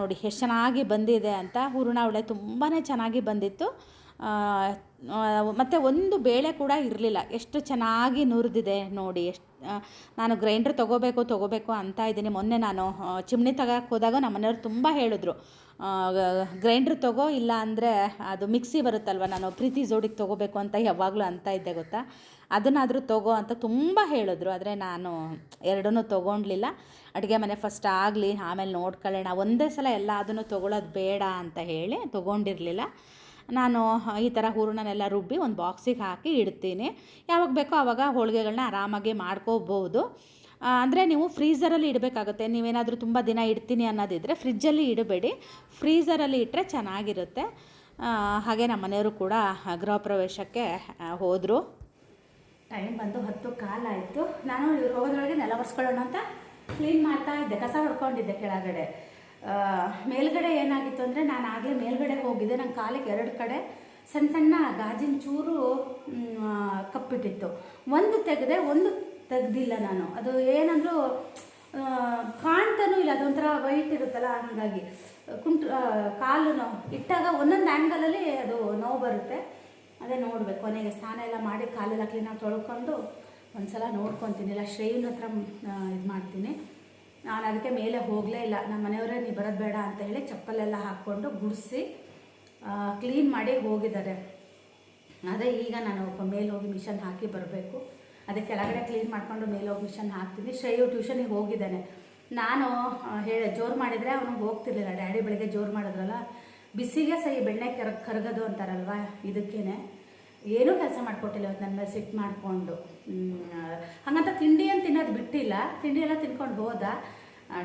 ನೋಡಿ, ಎಷ್ಟು ಚೆನ್ನಾಗಿ ಬಂದಿದೆ ಅಂತ. ಹೂರಣ ಒಳ್ಳೆ ತುಂಬಾ ಚೆನ್ನಾಗಿ ಬಂದಿತ್ತು. ಮತ್ತು ಒಂದು ಬೇಳೆ ಕೂಡ ಇರಲಿಲ್ಲ. ಎಷ್ಟು ಚೆನ್ನಾಗಿ ನುರಿದಿದೆ ನೋಡಿ, ಎಷ್ಟು ನಾನು ಗ್ರೈಂಡ್ರ್ ತೊಗೋಬೇಕು ತೊಗೋಬೇಕು ಅಂತ ಇದ್ದೀನಿ. ಮೊನ್ನೆ ನಾನು ಚಿಮ್ಣಿ ಚಿಮ್ನಿ ತಗೋಕ್ಕೆ ಹೋದಾಗ ನಮ್ಮ ಮನೆಯವ್ರು ತುಂಬ ಹೇಳಿದ್ರು ಗ್ರೈಂಡ್ರ್ ತಗೋ, ಇಲ್ಲ ಅಂದರೆ ಅದು ಮಿಕ್ಸಿ ಬರುತ್ತಲ್ವ, ನಾನು ಪ್ರೀತಿ ಜೋಡಿಗೆ ತೊಗೋಬೇಕು ಅಂತ ಯಾವಾಗಲೂ ಅಂತ ಇದ್ದೆ, ಗೊತ್ತಾ? ಅದನ್ನಾದರೂ ತಗೋ ಅಂತ ತುಂಬ ಹೇಳಿದ್ರು. ಆದರೆ ನಾನು ಎರಡನ್ನೂ ತೊಗೊಂಡ್ಲಿಲ್ಲ. ಅಡುಗೆ ಮನೆ ಫಸ್ಟ್ ಆಗಲಿ, ಆಮೇಲೆ ನೋಡ್ಕೊಳ್ಳೋಣ. ಒಂದೇ ಸಲ ಎಲ್ಲ ಅದನ್ನು ತೊಗೊಳೋದು ಬೇಡ ಅಂತ ಹೇಳಿ ತೊಗೊಂಡಿರಲಿಲ್ಲ. ನಾನು ಈ ಥರ ಹೂರಣನೆಲ್ಲ ರುಬ್ಬಿ ಒಂದು ಬಾಕ್ಸಿಗೆ ಹಾಕಿ ಇಡ್ತೀನಿ. ಯಾವಾಗ ಬೇಕೋ ಆವಾಗ ಹೋಳಿಗೆಗಳನ್ನ ಆರಾಮಾಗಿ ಮಾಡ್ಕೋಬೋದು. ಅಂದರೆ ನೀವು ಫ್ರೀಝರಲ್ಲಿ ಇಡಬೇಕಾಗುತ್ತೆ. ನೀವೇನಾದರೂ ತುಂಬ ದಿನ ಇಡ್ತೀನಿ ಅನ್ನೋದಿದ್ದರೆ ಫ್ರಿಜ್ಜಲ್ಲಿ ಇಡಬೇಡಿ. ಫ್ರೀಝರಲ್ಲಿ ಇಟ್ಟರೆ ಚೆನ್ನಾಗಿರುತ್ತೆ. ಹಾಗೆ ನಮ್ಮ ಮನೆಯವರು ಕೂಡ ಗೃಹ ಪ್ರವೇಶಕ್ಕೆ ಹೋದರು. ಟೈಮ್ ಬಂದು ಹತ್ತು ಕಾಲಾಯಿತು ನಾನು ಇವ್ರು ಹೋಗೋದ್ರೊಳಗೆ ನೆಲ ಒರೆಸ್ಕೊಳ್ಳೋಣ ಅಂತ ಕ್ಲೀನ್ ಮಾಡ್ತಾ ಇದ್ದೆ. ಕಸ ಹೊಡ್ಕೊಂಡಿದ್ದೆ ಕೆಳಗಡೆ. ಮೇಲ್ಗಡೆ ಏನಾಗಿತ್ತು ಅಂದರೆ ನಾನು ಆಗಲೇ ಮೇಲ್ಗಡೆ ಹೋಗಿದ್ದೆ. ನನ್ನ ಕಾಲಿಗೆ ಎರಡು ಕಡೆ ಸಣ್ಣ ಸಣ್ಣ ಗಾಜಿನ ಚೂರು ಕಪ್ಪಿಟ್ಟಿತ್ತು. ಒಂದು ತೆಗೆದೆ, ಒಂದು ತೆಗ್ದಿಲ್ಲ ನಾನು. ಅದು ಏನಂದರೂ ಕಾಣ್ತಾನೂ ಇಲ್ಲ. ಅದೊಂಥರ ವೈಟ್ ಇರುತ್ತಲ್ಲ ಹಾಗಾಗಿ. ಕುಂಟು ಕಾಲು ನೋವು ಇಟ್ಟಾಗ ಒಂದೊಂದು ಆ್ಯಂಗಲಲ್ಲಿ ಅದು ನೋವು ಬರುತ್ತೆ. ಅದೇ ನೋಡಬೇಕು, ಕೊನೆಗೆ ಸ್ನಾನ ಎಲ್ಲ ಮಾಡಿ ಕಾಲೆಲ್ಲ ಕ್ಲೀನಾಗಿ ತೊಳ್ಕೊಂಡು ಒಂದ್ಸಲ ನೋಡ್ಕೊತೀನಿ. ಇಲ್ಲ ಶ್ರೇಯನ್ ಹತ್ರ ಇದು ಮಾಡ್ತೀನಿ. ನಾನು ಅದಕ್ಕೆ ಮೇಲೆ ಹೋಗಲೇ ಇಲ್ಲ. ನಮ್ಮ ಮನೆಯವರೇ ನೀವು ಬರೋದು ಬೇಡ ಅಂತ ಹೇಳಿ ಚಪ್ಪಲೆಲ್ಲ ಹಾಕ್ಕೊಂಡು ಗುಡಿಸಿ ಕ್ಲೀನ್ ಮಾಡಿ ಹೋಗಿದ್ದಾರೆ. ಅದೇ ಈಗ ನಾನು ಮೇಲೆ ಹೋಗಿ ಮಿಷನ್ ಹಾಕಿ ಬರಬೇಕು. ಅದೇ ಕೆಳಗಡೆ ಕ್ಲೀನ್ ಮಾಡಿಕೊಂಡು ಮೇಲೆ ಹೋಗಿ ಮಿಷನ್ ಹಾಕ್ತೀನಿ. ಶ್ರೇಯು ಟ್ಯೂಷನಿಗೆ ಹೋಗಿದ್ದಾನೆ. ನಾನು ಹೇಳಿ, ಜೋರು ಮಾಡಿದರೆ ಅವನು ಹೋಗ್ತಿರ್ಲಿಲ್ಲ. ಡ್ಯಾಡಿ ಬೆಳಿಗ್ಗೆ ಜೋರು ಮಾಡಿದ್ರಲ್ಲ. ಬಿಸಿಗೆ ಸಹಿ ಬೆಣ್ಣೆ ಕರ, ಕರಗೋದು ಅಂತಾರಲ್ವ? ಇದಕ್ಕೇನೆ. ಏನೂ ಕೆಲಸ ಮಾಡಿಕೊಟ್ಟಿಲ್ಲ ಇವತ್ತು ನನ್ನ ಮೇಲೆ ಸಿಟ್ಟು ಮಾಡಿಕೊಂಡು. ಹಾಗಂತ ತಿಂಡಿ ಅಂತ ತಿನ್ನೋದು ಬಿಟ್ಟಿಲ್ಲ. ತಿಂಡಿ ಎಲ್ಲ ತಿನ್ಕೊಂಡು ಹೋದ.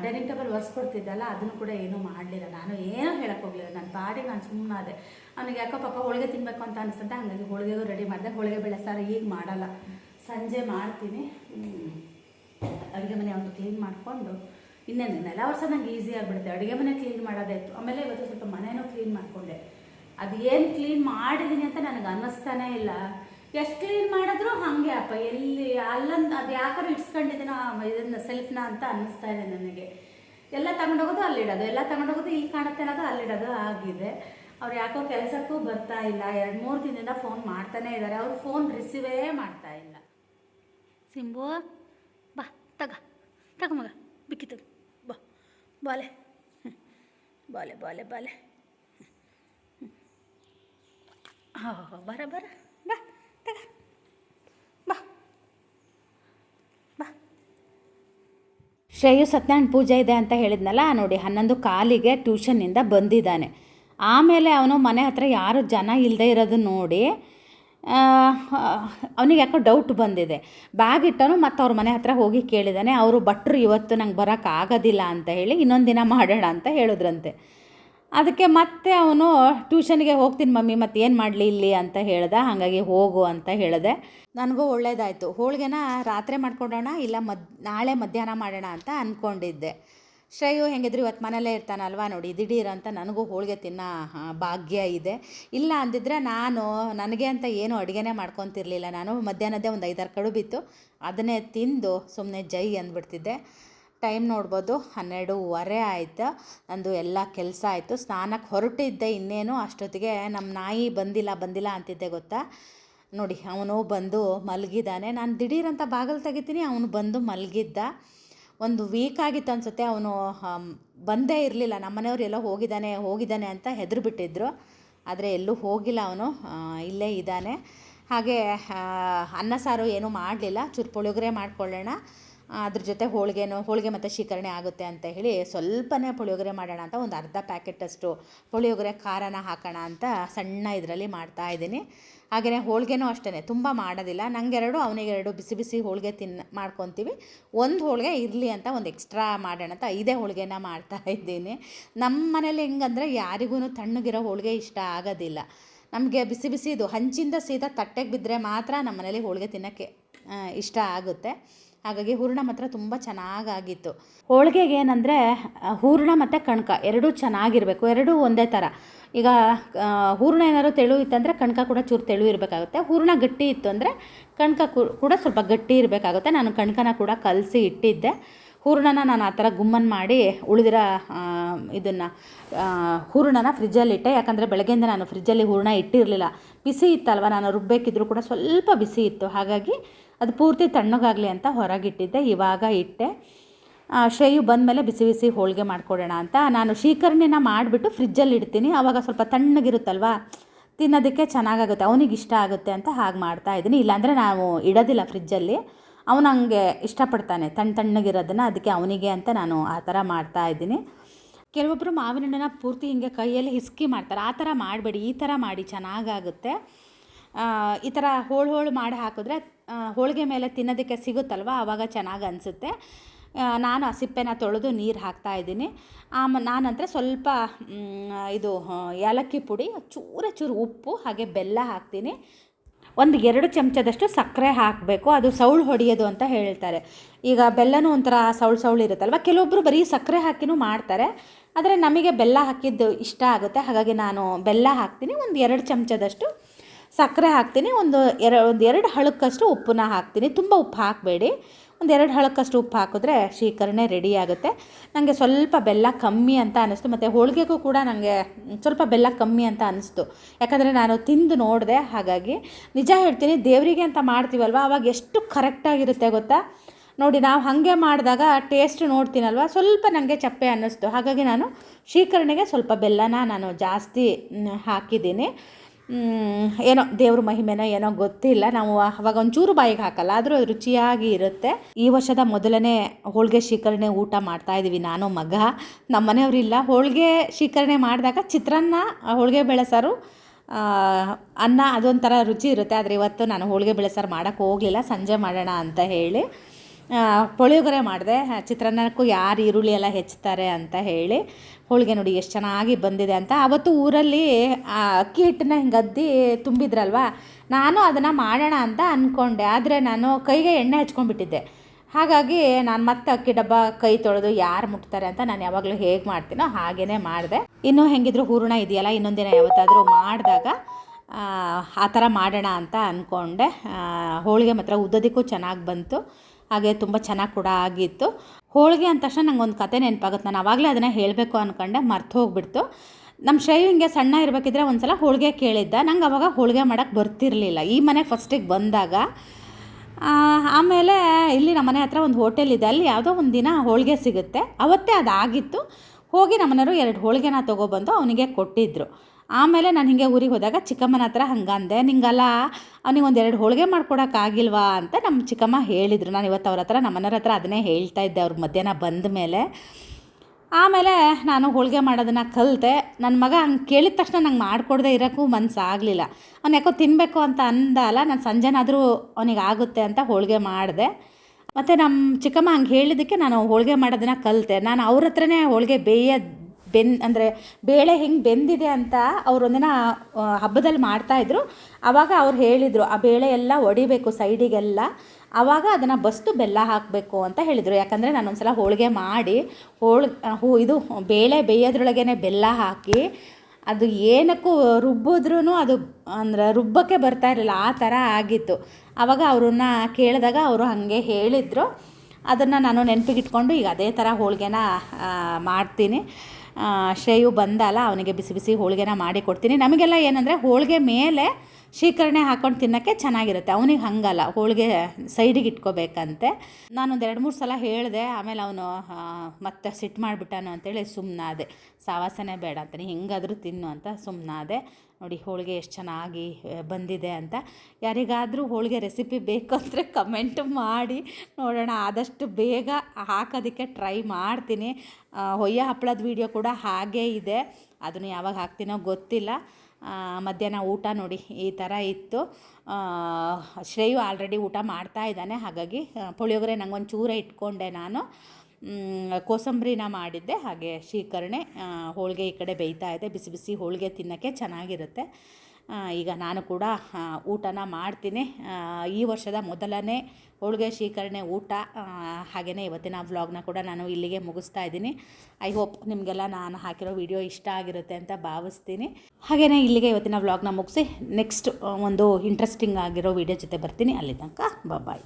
ಡೈನಿಂಗ್ ಟೇಬಲ್ ಒರೆಸ್ಕೊಡ್ತಿದ್ದಲ್ಲ, ಅದನ್ನು ಕೂಡ ಏನೂ ಮಾಡಲಿಲ್ಲ. ನಾನು ಏನೂ ಹೋಗಲಿಲ್ಲ. ನನ್ನ ಬಾಡಿ ನಾನು ಸುಮ್ಮನಾದೆ ಅವನಿಗೆ ಯಾಕೋ ಪಾಪ ಹೋಳಿಗೆ ತಿನ್ನಬೇಕು ಅಂತ ಅನಿಸುತ್ತೆ. ಹಾಗಾಗಿ ಹೋಳಿಗೆಗೂ ರೆಡಿ ಮಾಡಿದೆ. ಹೋಳಿಗೆ ಬೆಳೆ ಸಾರು ಈಗ ಮಾಡಲ್ಲ. ಸಂಜೆ ಮಾಡ್ತೀನಿ. ಅಡುಗೆ ಮನೆ ಅವನು ಕ್ಲೀನ್ ಮಾಡಿಕೊಂಡು ಇನ್ನೇನು ನೆಲ ವರ್ಷ ನಂಗೆ ಈಸಿ ಆಗಿಬಿಡುತ್ತೆ. ಅಡುಗೆ ಮನೆ ಕ್ಲೀನ್ ಮಾಡೋದಾಯಿತು. ಆಮೇಲೆ ಇವತ್ತು ಸ್ವಲ್ಪ ಮನೇನೂ ಕ್ಲೀನ್ ಮಾಡಿಕೊಂಡೆ. ಅದು ಏನು ಕ್ಲೀನ್ ಮಾಡಿದ್ದೀನಿ ಅಂತ ನನಗೆ ಅನ್ನಿಸ್ತಾನೇ ಇಲ್ಲ. ಎಷ್ಟು ಕ್ಲೀನ್ ಮಾಡಿದ್ರು ಹಾಗೆ ಅಪ್ಪ, ಎಲ್ಲಿ ಅಲ್ಲಂದು ಅದು ಯಾಕಾದ್ರೂ ಇಟ್ಸ್ಕೊಂಡಿದ್ದೀನೋ ಇದನ್ನ ಸೆಲ್ಫ್ನ ಅಂತ ಅನ್ನಿಸ್ತಾ ಇದೆ ನನಗೆ. ಎಲ್ಲ ತಗೊಂಡೋಗೋದು ಅಲ್ಲಿಡೋದು. ಎಲ್ಲ ತಗೊಂಡೋಗೋದು ಇಲ್ಲಿ ಕಾಣುತ್ತೆ ಅನ್ನೋದು ಅಲ್ಲಿಡೋದು ಆಗಿದೆ. ಅವ್ರು ಯಾಕೋ ಕೆಲಸಕ್ಕೂ ಬರ್ತಾ ಇಲ್ಲ. ಎರಡು ಮೂರು ದಿನದಿಂದ ಫೋನ್ ಮಾಡ್ತಾನೇ ಇದ್ದಾರೆ. ಅವರು ಫೋನ್ ರಿಸೀವೇ ಮಾಡ್ತಾ ಇಲ್ಲ. ಸಿಂಬು, ಬಾ, ತಗ. ತಗ ಮಗ, ಬಿಕ್ಕಿ ತಗ. ಬಾ ಬಾಲೆ. ಬಾಲೆ ಬಾಲೆ ಬಾಲೆ. ಹಾ ಬರ ಬರ. ಬಾ, ತಗ. ಬಾ. ಬಾ. ಶ್ರೇಯು ಸತ್ಯನಾರಾಯಣ ಪೂಜೆ ಇದೆ ಅಂತ ಹೇಳಿದ್ನಲ್ಲ, ನೋಡಿ ಹನ್ನೊಂದು ಕಾಲಿಗೆ ಟ್ಯೂಷನ್ನಿಂದ ಬಂದಿದ್ದಾನೆ. ಆಮೇಲೆ ಅವನು ಮನೆ ಹತ್ರ ಯಾರು ಜನ ಇಲ್ಲದೆ ಇರೋದನ್ನ ನೋಡಿ ಅವನಿಗೆ ಯಾಕೋ ಡೌಟ್ ಬಂದಿದೆ. ಬ್ಯಾಗ್ ಇಟ್ಟನು ಮತ್ತು ಅವ್ರ ಮನೆ ಹತ್ರ ಹೋಗಿ ಕೇಳಿದ್ದಾನೆ ಅವರು ಭಟ್ರು ಇವತ್ತು ನಂಗೆ ಬರೋಕ್ಕೆ ಆಗೋದಿಲ್ಲ ಅಂತ ಹೇಳಿ ಇನ್ನೊಂದು ದಿನ ಮಾಡೋಣ ಅಂತ ಹೇಳಿದ್ರಂತೆ. ಅದಕ್ಕೆ ಮತ್ತೆ ಅವನು ಟ್ಯೂಷನ್ಗೆ ಹೋಗ್ತೀನಿ ಮಮ್ಮಿ, ಮತ್ತೆ ಏನು ಮಾಡಲಿ ಇಲ್ಲಿ? ಅಂತ ಹೇಳ್ದ, ಹಾಗಾಗಿ ಹೋಗು ಅಂತ ಹೇಳಿದೆ. ನನಗೂ ಒಳ್ಳೇದಾಯಿತು. ಹೋಳಿಗೆನ ರಾತ್ರಿ ಮಾಡ್ಕೊಂಡೋಣ, ಇಲ್ಲ ಮದ್, ನಾಳೆ ಮಧ್ಯಾಹ್ನ ಮಾಡೋಣ ಅಂತ ಅಂದ್ಕೊಂಡಿದ್ದೆ ಶ್ರೇಯು ಹೆಂಗಿದ್ರು ಇವತ್ತು ಮನೇಲೇ ಇರ್ತಾನಲ್ವಾ ನೋಡಿ ದಿಢೀರಂತ ನನಗೂ ಹೋಳಿಗೆ ತಿನ್ನೋ ಭಾಗ್ಯ ಇದೆ. ಇಲ್ಲ ಅಂದಿದ್ರೆ ನಾನು, ನನಗೆ ಅಂತ ಏನು ಅಡುಗೆನೇ ಮಾಡ್ಕೊತಿರ್ಲಿಲ್ಲ. ನಾನು ಮಧ್ಯಾಹ್ನದೇ ಒಂದು ಐದಾರು ಕಡು ಬಿತ್ತು ಅದನ್ನೇ ತಿಂದು ಸುಮ್ಮನೆ ಜೈ ಅಂದ್ಬಿಡ್ತಿದ್ದೆ. ಟೈಮ್ ನೋಡ್ಬೋದು, ಹನ್ನೆರಡೂವರೆ ಆಯಿತು. ನಂದು ಎಲ್ಲ ಕೆಲಸ ಆಯಿತು. ಸ್ನಾನಕ್ಕೆ ಹೊರಟಿದ್ದೆ ಇನ್ನೇನು, ಅಷ್ಟೊತ್ತಿಗೆ ನಮ್ಮ ನಾಯಿ ಬಂದಿಲ್ಲ ಬಂದಿಲ್ಲ ಅಂತಿದ್ದೆ ಗೊತ್ತಾ? ನೋಡಿ, ಅವನು ಬಂದು ಮಲಗಿದ್ದಾನೆ ನಾನು ದಿಢೀರಂತ ಬಾಗಿಲು ತೆಗಿತೀನಿ, ಅವನು ಬಂದು ಮಲಗಿದ್ದ. ಒಂದು ವೀಕ್ ಆಗಿತ್ತು ಅನಿಸುತ್ತೆ, ಅವನು ಬಂದೇ ಇರಲಿಲ್ಲ. ನಮ್ಮನೆಯವ್ರು ಎಲ್ಲೋ ಹೋಗಿದ್ದಾನೆ ಹೋಗಿದ್ದಾನೆ ಅಂತ ಹೆದರು ಬಿಟ್ಟಿದ್ರು. ಆದರೆ ಎಲ್ಲೂ ಹೋಗಿಲ್ಲ ಅವನು ಇಲ್ಲೇ ಇದ್ದಾನೆ. ಹಾಗೆ ಅನ್ನ ಸಾರು ಏನೂ ಮಾಡಲಿಲ್ಲ. ಚೂರು ಪುಳಿಯೋಗರೆ ಮಾಡ್ಕೊಳ್ಳೋಣ. ಅದ್ರ ಜೊತೆ ಹೋಳಿಗೆನೋ, ಹೋಳಿಗೆ ಮತ್ತು ಶೀಕರಣೆ ಆಗುತ್ತೆ ಅಂತ ಹೇಳಿ ಸ್ವಲ್ಪನೇ ಪುಳಿಯೋಗರೆ ಮಾಡೋಣ ಅಂತ ಒಂದು ಅರ್ಧ ಪ್ಯಾಕೆಟಷ್ಟು ಪುಳಿಯೋಗರೆ ಖಾರನ ಹಾಕೋಣ ಅಂತ ಸಣ್ಣ ಇದರಲ್ಲಿ ಮಾಡ್ತಾ ಇದ್ದೀನಿ. ಹಾಗೆಯೇ ಹೋಳಿಗೆನೂ ಅಷ್ಟೇ ತುಂಬ ಮಾಡೋದಿಲ್ಲ. ನನಗೆರಡು ಅವನಿಗೆರಡು ಬಿಸಿ ಬಿಸಿ ಹೋಳಿಗೆ ತಿನ್ನ ಮಾಡ್ಕೊತೀವಿ. ಒಂದು ಹೋಳಿಗೆ ಇರಲಿ ಅಂತ ಒಂದು ಎಕ್ಸ್ಟ್ರಾ ಮಾಡೋಣ ಅಂತ ಐದೇ ಹೋಳಿಗೆನ ಮಾಡ್ತಾ ಇದ್ದೀನಿ. ನಮ್ಮ ಮನೇಲಿ ಹೆಂಗಂದರೆ ಯಾರಿಗೂ ತಣ್ಣಗಿರೋ ಹೋಳಿಗೆ ಇಷ್ಟ ಆಗೋದಿಲ್ಲ. ನಮಗೆ ಬಿಸಿ ಬಿಸಿ ಇದು ಹಂಚಿಂದ ಸೀದಾ ತಟ್ಟೆಗೆ ಬಿದ್ದರೆ ಮಾತ್ರ ನಮ್ಮ ಮನೇಲಿ ಹೋಳಿಗೆ ತಿನ್ನೋಕ್ಕೆ ಇಷ್ಟ ಆಗುತ್ತೆ. ಹಾಗಾಗಿ ಹೂರಣ ಮಾತ್ರ ತುಂಬ ಚೆನ್ನಾಗಾಗಿತ್ತು. ಹೋಳಿಗೆಗೆ ಏನಂದರೆ ಹೂರಣ ಮತ್ತು ಕಣಕ ಎರಡೂ ಚೆನ್ನಾಗಿರಬೇಕು, ಎರಡೂ ಒಂದೇ ಥರ ಈಗ ಹೂರ್ಣ ಏನಾದ್ರು ತೆಳು ಇತ್ತಂದರೆ ಕಣಕ ಕೂಡ ಚೂರು ತೆಳು ಇರಬೇಕಾಗುತ್ತೆ ಹೂರಣ ಗಟ್ಟಿ ಇತ್ತು ಅಂದರೆ ಕಣಕ ಕೂಡ ಸ್ವಲ್ಪ ಗಟ್ಟಿ ಇರಬೇಕಾಗುತ್ತೆ. ನಾನು ಕಣಕನ ಕೂಡ ಕಲಸಿ ಇಟ್ಟಿದ್ದೆ. ಹೂರಣನ ನಾನು ಆ ಥರ ಗುಮ್ಮನ್ ಮಾಡಿ ಉಳಿದಿರೋ ಇದನ್ನು ಹೂರಣನ ಫ್ರಿಜ್ಜಲ್ಲಿ ಇಟ್ಟೆ. ಯಾಕಂದರೆ ಬೆಳಗ್ಗೆಯಿಂದ ನಾನು ಫ್ರಿಜ್ಜಲ್ಲಿ ಹೂರಣ ಇಟ್ಟಿರಲಿಲ್ಲ. ಬಿಸಿ ಇತ್ತಲ್ವ? ನಾನು ರುಬ್ಬೇಕಿದ್ರು ಕೂಡ ಸ್ವಲ್ಪ ಬಿಸಿ ಇತ್ತು. ಹಾಗಾಗಿ ಅದು ಪೂರ್ತಿ ತಣ್ಣಗಾಗಲಿ ಅಂತ ಹೊರಗಿಟ್ಟಿದ್ದೆ. ಇವಾಗ ಇಟ್ಟೆ. ಶ್ರೇಯು ಬಂದಮೇಲೆ ಬಿಸಿ ಬಿಸಿ ಹೋಳಿಗೆ ಮಾಡಿಕೊಡೋಣ ಅಂತ. ನಾನು ಶೀಕರ್ಣಿನ ಮಾಡಿಬಿಟ್ಟು ಫ್ರಿಜ್ಜಲ್ಲಿ ಇಡ್ತೀನಿ. ಆವಾಗ ಸ್ವಲ್ಪ ತಣ್ಣಗಿರುತ್ತಲ್ವ? ತಿನ್ನೋದಕ್ಕೆ ಚೆನ್ನಾಗಾಗುತ್ತೆ. ಅವನಿಗೆ ಇಷ್ಟ ಆಗುತ್ತೆ ಅಂತ ಹಾಗೆ ಮಾಡ್ತಾ ಇದ್ದೀನಿ. ಇಲ್ಲಾಂದರೆ ನಾವು ಇಡೋದಿಲ್ಲ ಫ್ರಿಜ್ಜಲ್ಲಿ ಅವನು ಹಂಗೆ ಇಷ್ಟಪಡ್ತಾನೆ ತಣ್ಣ ತಣ್ಣಗಿರೋದನ್ನು, ಅದಕ್ಕೆ ಅವನಿಗೆ ಅಂತ ನಾನು ಆ ಥರ ಮಾಡ್ತಾ ಇದ್ದೀನಿ. ಕೆಲವೊಬ್ಬರು ಮಾವಿನ ಹಣ್ಣನ್ನ ಪೂರ್ತಿ ಹಿಂಗೆ ಕೈಯಲ್ಲಿ ಹಿಸ್ಕಿ ಮಾಡ್ತಾರೆ. ಆ ಥರ ಮಾಡಬೇಡಿ, ಈ ಥರ ಮಾಡಿ, ಚೆನ್ನಾಗಾಗುತ್ತೆ. ಈ ಥರ ಹೋಳು ಹೋಳು ಮಾಡಿ ಹಾಕಿದ್ರೆ ಹೋಳಿಗೆ ಮೇಲೆ ತಿನ್ನೋದಕ್ಕೆ ಸಿಗುತ್ತಲ್ವ? ಆವಾಗ ಚೆನ್ನಾಗಿ ಅನಿಸುತ್ತೆ. ನಾನು ಆ ಸಿಪ್ಪೆನ ತೊಳೆದು ನೀರು ಹಾಕ್ತಾ ಇದ್ದೀನಿ. ಆಮ ನಾನಂತರ ಸ್ವಲ್ಪ ಇದು ಏಲಕ್ಕಿ ಪುಡಿ, ಚೂರ ಚೂರು ಉಪ್ಪು, ಹಾಗೆ ಬೆಲ್ಲ ಹಾಕ್ತೀನಿ. ಒಂದು ಎರಡು ಚಮಚದಷ್ಟು ಸಕ್ಕರೆ ಹಾಕಬೇಕು, ಅದು ಸೌಳು ಹೊಡೆಯೋದು ಅಂತ ಹೇಳ್ತಾರೆ. ಈಗ ಬೆಲ್ಲನೂ ಒಂಥರ ಸೌಳು ಸೌಳು ಇರುತ್ತಲ್ವ? ಕೆಲವೊಬ್ಬರು ಬರೀ ಸಕ್ಕರೆ ಹಾಕಿನೂ ಮಾಡ್ತಾರೆ, ಆದರೆ ನಮಗೆ ಬೆಲ್ಲ ಹಾಕಿದ್ದು ಇಷ್ಟ ಆಗುತ್ತೆ. ಹಾಗಾಗಿ ನಾನು ಬೆಲ್ಲ ಹಾಕ್ತೀನಿ, ಒಂದು ಎರಡು ಚಮಚದಷ್ಟು ಸಕ್ಕರೆ ಹಾಕ್ತೀನಿ, ಒಂದು ಎರ, ಒಂದು ಎರಡು ಹಳಕ್ಕಷ್ಟು ಉಪ್ಪನ್ನ ಹಾಕ್ತೀನಿ. ತುಂಬ ಉಪ್ಪು ಹಾಕಬೇಡಿ. ಒಂದು ಎರಡು ಹಳಕ್ಕಷ್ಟು ಉಪ್ಪು ಹಾಕಿದ್ರೆ ಶೀಕರಣೆ ರೆಡಿ ಆಗುತ್ತೆ. ನನಗೆ ಸ್ವಲ್ಪ ಬೆಲ್ಲ ಕಮ್ಮಿ ಅಂತ ಅನ್ನಿಸ್ತು ಮತ್ತು ಹೋಳಿಗೆಗೂ ಕೂಡ ನನಗೆ ಸ್ವಲ್ಪ ಬೆಲ್ಲ ಕಮ್ಮಿ ಅಂತ ಅನ್ನಿಸ್ತು ಯಾಕಂದರೆ ನಾನು ತಿಂದು ನೋಡಿದೆ, ಹಾಗಾಗಿ ನಿಜ ಹೇಳ್ತೀನಿ, ದೇವರಿಗೆ ಅಂತ ಮಾಡ್ತೀವಲ್ವ? ಅವಾಗ ಎಷ್ಟು ಕರೆಕ್ಟಾಗಿರುತ್ತೆ ಗೊತ್ತಾ? ನೋಡಿ, ನಾವು ಹಾಗೆ ಮಾಡಿದಾಗ ಟೇಸ್ಟ್ ನೋಡ್ತೀನಲ್ವ? ಸ್ವಲ್ಪ ನನಗೆ ಚಪ್ಪೆ ಅನ್ನಿಸ್ತು ಹಾಗಾಗಿ ನಾನು ಶೀಕರಣೆಗೆ ಸ್ವಲ್ಪ ಬೆಲ್ಲನ ನಾನು ಜಾಸ್ತಿ ಹಾಕಿದ್ದೀನಿ. ಏನೋ ದೇವ್ರ ಮಹಿಮೆನೋ ಏನೋ ಗೊತ್ತಿಲ್ಲ. ನಾವು ಅವಾಗ ಒಂಚೂರು ಬಾಯಿಗೆ ಹಾಕಲ್ಲ, ಆದರೂ ರುಚಿಯಾಗಿ ಇರುತ್ತೆ. ಈ ವರ್ಷದ ಮೊದಲನೇ ಹೋಳಿಗೆ ಶೀಕರಣೆ ಊಟ ಮಾಡ್ತಾ ಇದ್ದೀವಿ ನಾನು, ಮಗ. ನಮ್ಮ ಮನೆಯವರಿಲ್ಲ ಹೋಳಿಗೆ ಶೀಕರಣೆ ಮಾಡಿದಾಗ ಚಿತ್ರಾನ್ನ, ಹೋಳಿಗೆ ಬೆಳೆಸಾರು ಅನ್ನ ಅದೊಂಥರ ರುಚಿ ಇರುತ್ತೆ. ಆದರೆ ಇವತ್ತು ನಾನು ಹೋಳಿಗೆ ಬೆಳೆಸಾರು ಮಾಡೋಕ್ಕೆ ಹೋಗಲಿಲ್ಲ. ಸಂಜೆ ಮಾಡೋಣ ಅಂತ ಹೇಳಿ ಪುಳಿಯೋಗರೆ ಮಾಡಿದೆ. ಚಿತ್ರಾನ್ನಕ್ಕೂ ಯಾರು ಈರುಳ್ಳಿ ಎಲ್ಲ ಹೆಚ್ಚುತ್ತಾರೆ ಅಂತ ಹೇಳಿ ಹೋಳಿಗೆ ನೋಡಿ ಎಷ್ಟು ಚೆನ್ನಾಗಿ ಬಂದಿದೆ ಅಂತ. ಅವತ್ತು ಊರಲ್ಲಿ ಅಕ್ಕಿ ಹಿಟ್ಟನ್ನ ಹಿಂಗೆ ಅದ್ದಿ ತುಂಬಿದ್ರಲ್ವ? ನಾನು ಅದನ್ನು ಮಾಡೋಣ ಅಂತ ಅಂದ್ಕೊಂಡೆ ಆದರೆ ನಾನು ಕೈಗೆ ಎಣ್ಣೆ ಹಚ್ಕೊಂಡ್ಬಿಟ್ಟಿದ್ದೆ. ಹಾಗಾಗಿ ನಾನು ಮತ್ತೆ ಅಕ್ಕಿ ಡಬ್ಬ ಕೈ ತೊಳೆದು ಯಾರು ಮುಟ್ತಾರೆ ಅಂತ ನಾನು ಯಾವಾಗಲೂ ಹೇಗೆ ಮಾಡ್ತೀನೋ ಹಾಗೇ ಮಾಡಿದೆ. ಇನ್ನೂ ಹೆಂಗಿದ್ರು ಹೂರಣ ಇದೆಯಲ್ಲ, ಇನ್ನೊಂದಿನ ಯಾವತ್ತಾದರೂ ಮಾಡಿದಾಗ, ಆ ಥರ ಮಾಡೋಣ ಅಂತ ಅಂದ್ಕೊಂಡೆ ಹೋಳಿಗೆ ಮಾತ್ರ ಉದ್ದೋದಕ್ಕೂ ಚೆನ್ನಾಗಿ ಬಂತು. ಹಾಗೆ ತುಂಬ ಚೆನ್ನಾಗಿ ಕೂಡ ಆಗಿತ್ತು. ಹೋಳಿಗೆ ಅಂದ ತಕ್ಷಣ ನಂಗೆ ಒಂದು ಕತೆ ನೆನಪಾಗುತ್ತೆ. ನಾನು ಆವಾಗಲೇ ಅದನ್ನು ಹೇಳಬೇಕು ಅಂದ್ಕೊಂಡೆ ಮರ್ತು ಹೋಗ್ಬಿಡ್ತು. ನಮ್ಮ ಶ್ರೇಯು ಸಣ್ಣ ಇರಬೇಕಿದ್ರೆ ಒಂದು ಸಲ ಹೋಳಿಗೆ ಕೇಳಿದ್ದ. ನಂಗೆ ಅವಾಗ ಹೋಳಿಗೆ ಮಾಡೋಕ್ಕೆ ಬರ್ತಿರಲಿಲ್ಲ. ಈ ಮನೆಗೆ ಫಸ್ಟಿಗೆ ಬಂದಾಗ ಆಮೇಲೆ ಇಲ್ಲಿ ನಮ್ಮ ಮನೆ ಹತ್ರ ಒಂದು ಹೋಟೆಲ್ ಇದೆ. ಅಲ್ಲಿ ಯಾವುದೋ ಒಂದು ದಿನ ಹೋಳಿಗೆ ಸಿಗುತ್ತೆ. ಅವತ್ತೇ ಅದಾಗಿತ್ತು. ಹೋಗಿ ನಮ್ಮನೆಯವರು ಎರಡು ಹೋಳಿಗೆನ ತೊಗೊಬಂದು ಅವನಿಗೆ ಕೊಟ್ಟಿದ್ದರು ಆಮೇಲೆ ನಾನು ಹಿಂಗೆ ಊರಿಗೆ ಹೋದಾಗ, ಚಿಕ್ಕಮ್ಮನ ಹತ್ರ ಹಂಗಂದೆ ನಿಂಗಲ್ಲ, ಅವ್ನಿಗೆ ಒಂದು ಎರಡು ಹೋಳಿಗೆ ಮಾಡ್ಕೊಡೋಕ್ಕಾಗಿಲ್ವಾ ಅಂತ ನಮ್ಮ ಚಿಕ್ಕಮ್ಮ ಹೇಳಿದರು. ನಾನು ಇವತ್ತು ಅವ್ರ ಹತ್ರ ನಮ್ಮ ಮನೆಯವ್ರ ಹತ್ರ ಅದನ್ನೇ ಹೇಳ್ತಾ ಇದ್ದೆ ಅವ್ರು ಮಧ್ಯಾಹ್ನ ಬಂದ ಮೇಲೆ. ಆಮೇಲೆ ನಾನು ಹೋಳಿಗೆ ಮಾಡೋದನ್ನು ಕಲಿತೆ. ನನ್ನ ಮಗ ಹಂಗೆ ಕೇಳಿದ ತಕ್ಷಣ ನಂಗೆ ಮಾಡಿಕೊಡದೆ ಇರೋಕ್ಕೂ ಮನಸ್ಸಾಗಲಿಲ್ಲ ಅವ್ನು ಯಾಕೋ ತಿನ್ನಬೇಕು ಅಂತ ಅಂದಲ್ಲ, ನಾನು ಸಂಜೆನಾದರೂ ಅವನಿಗೆ ಆಗುತ್ತೆ ಅಂತ ಹೋಳಿಗೆ ಮಾಡಿದೆ. ಮತ್ತು ನಮ್ಮ ಚಿಕ್ಕಮ್ಮ ಹಂಗೆ ಹೇಳಿದ್ದಕ್ಕೆ ನಾನು ಹೋಳಿಗೆ ಮಾಡೋದನ್ನು ಕಲಿತೆ. ನಾನು ಅವ್ರ ಹತ್ರನೇ ಹೋಳಿಗೆ ಬೇಯ ಬೆನ್, ಅಂದರೆ ಬೇಳೆ ಹೆಂಗೆ ಬೆಂದಿದೆ ಅಂತ ಅವರು ಒಂದಿನ ಹಬ್ಬದಲ್ಲಿ ಮಾಡ್ತಾಯಿದ್ರು ಆವಾಗ ಅವ್ರು ಹೇಳಿದರು, ಆ ಬೇಳೆ ಎಲ್ಲ ಒಡಿಬೇಕು ಸೈಡಿಗೆಲ್ಲ. ಆವಾಗ ಅದನ್ನು ಬಸ್ತು ಬೆಲ್ಲ ಹಾಕಬೇಕು ಅಂತ ಹೇಳಿದರು. ಯಾಕಂದರೆ ನಾನು ಒಂದ್ಸಲ ಹೋಳಿಗೆ ಮಾಡಿ, ಹೋಳ್ ಹೂ, ಇದು ಬೇಳೆ ಬೇಯೋದ್ರೊಳಗೇ ಬೆಲ್ಲ ಹಾಕಿ, ಅದು ಏನಕ್ಕೂ ರುಬ್ಬಿದ್ರೂ ಅದು, ಅಂದರೆ ರುಬ್ಬಕ್ಕೆ ಬರ್ತಾ ಇರಲಿಲ್ಲ, ಆ ಥರ ಆಗಿತ್ತು. ಆವಾಗ ಅವ್ರನ್ನ ಕೇಳಿದಾಗ ಅವರು ಹಾಗೆ ಹೇಳಿದರು. ಅದನ್ನು ನಾನು ನೆನಪಿಗೆ ಇಟ್ಕೊಂಡು ಈಗ ಅದೇ ಥರ ಹೋಳಿಗೆನ ಮಾಡ್ತೀನಿ. ಶ್ರೇಯು ಬಂದಲ್ಲ ಅವನಿಗೆ ಬಿಸಿ ಬಿಸಿ ಹೋಳಿಗೆನ ಮಾಡಿ ಕೊಡ್ತೀನಿ. ನಮಗೆಲ್ಲ ಏನಂದರೆ ಹೋಳಿಗೆ ಮೇಲೆ ಶೀಕರಣೆ ಹಾಕೊಂಡು ತಿನ್ನೋಕ್ಕೆ ಚೆನ್ನಾಗಿರುತ್ತೆ. ಅವನಿಗೆ ಹಂಗಲ್ಲ. ಹೋಳಿಗೆ ಸೈಡಿಗೆ ಇಟ್ಕೋಬೇಕಂತೆ. ನಾನೊಂದು ಎರಡು ಮೂರು ಸಲ ಹೇಳಿದೆ, ಆಮೇಲೆ ಅವನು ಮತ್ತೆ ಸಿಟ್ಟು ಮಾಡಿಬಿಟ್ಟಾನು ಅಂತೇಳಿ ಸುಮ್ಮನಾದೆ ಸಾವಾಸನೆ ಬೇಡ ಅಂತಾನೆ ಹೆಂಗಾದರೂ ತಿನ್ನು ಅಂತ ಸುಮ್ಮನಾದೆ ನೋಡಿ, ಹೋಳಿಗೆ ಎಷ್ಟು ಚೆನ್ನಾಗಿ ಬಂದಿದೆ ಅಂತ. ಯಾರಿಗಾದರೂ ಹೋಳಿಗೆ ರೆಸಿಪಿ ಬೇಕು ಅಂದರೆ ಕಮೆಂಟ್ ಮಾಡಿ ನೋಡೋಣ. ಆದಷ್ಟು ಬೇಗ ಹಾಕೋದಕ್ಕೆ ಟ್ರೈ ಮಾಡ್ತೀನಿ. ಹೊಯ್ಯ ಹಪ್ಪಳದ ವಿಡಿಯೋ ಕೂಡ ಹಾಗೇ ಇದೆ. ಅದನ್ನು ಯಾವಾಗ ಹಾಕ್ತೀನೋ ಗೊತ್ತಿಲ್ಲ. ಮಧ್ಯಾಹ್ನ ಊಟ ನೋಡಿ ಈ ಥರ ಇತ್ತು. ಶ್ರೇಯು ಆಲ್ರೆಡಿ ಊಟ ಮಾಡ್ತಾ ಇದ್ದಾನೆ, ಹಾಗಾಗಿ ಪುಳಿಯೋಗರೆ ನಂಗೊಂದು ಚೂರ ಇಟ್ಕೊಂಡೆ ನಾನು. ಕೋಸಂಬರಿನ ಮಾಡಿದ್ದೆ, ಹಾಗೆ ಶೀಕರಣೆ ಹೋಳಿಗೆ ಈ ಕಡೆ ಬೇಯ್ತಾ ಇದೆ, ಬಿಸಿ ಬಿಸಿ ಹೋಳಿಗೆ ತಿನ್ನೋಕ್ಕೆ ಚೆನ್ನಾಗಿರುತ್ತೆ. ಈಗ ನಾನು ಕೂಡ ಊಟನ ಮಾಡ್ತೀನಿ. ಈ ವರ್ಷದ ಮೊದಲನೇ ಹೋಳಿಗೆ ಶೀಕರಣೆ ಊಟ ಹಾಗೆಯೇ ಇವತ್ತಿನ ವ್ಲಾಗ್ನ ಕೂಡ ನಾನು ಇಲ್ಲಿಗೆ ಮುಗಿಸ್ತಾ ಇದ್ದೀನಿ. ಐ ಹೋಪ್ ನಿಮಗೆಲ್ಲ ನಾನು ಹಾಕಿರೋ ವಿಡಿಯೋ ಇಷ್ಟ ಆಗಿರುತ್ತೆ ಅಂತ ಭಾವಿಸ್ತೀನಿ. ಹಾಗೆಯೇ ಇಲ್ಲಿಗೆ ಇವತ್ತಿನ ವ್ಲಾಗ್ನ ಮುಗಿಸಿ ನೆಕ್ಸ್ಟ್ ಒಂದು ಇಂಟ್ರೆಸ್ಟಿಂಗ್ ಆಗಿರೋ ವಿಡಿಯೋ ಜೊತೆ ಬರ್ತೀನಿ. ಅಲ್ಲಿ ತನಕ ಬಾಯ್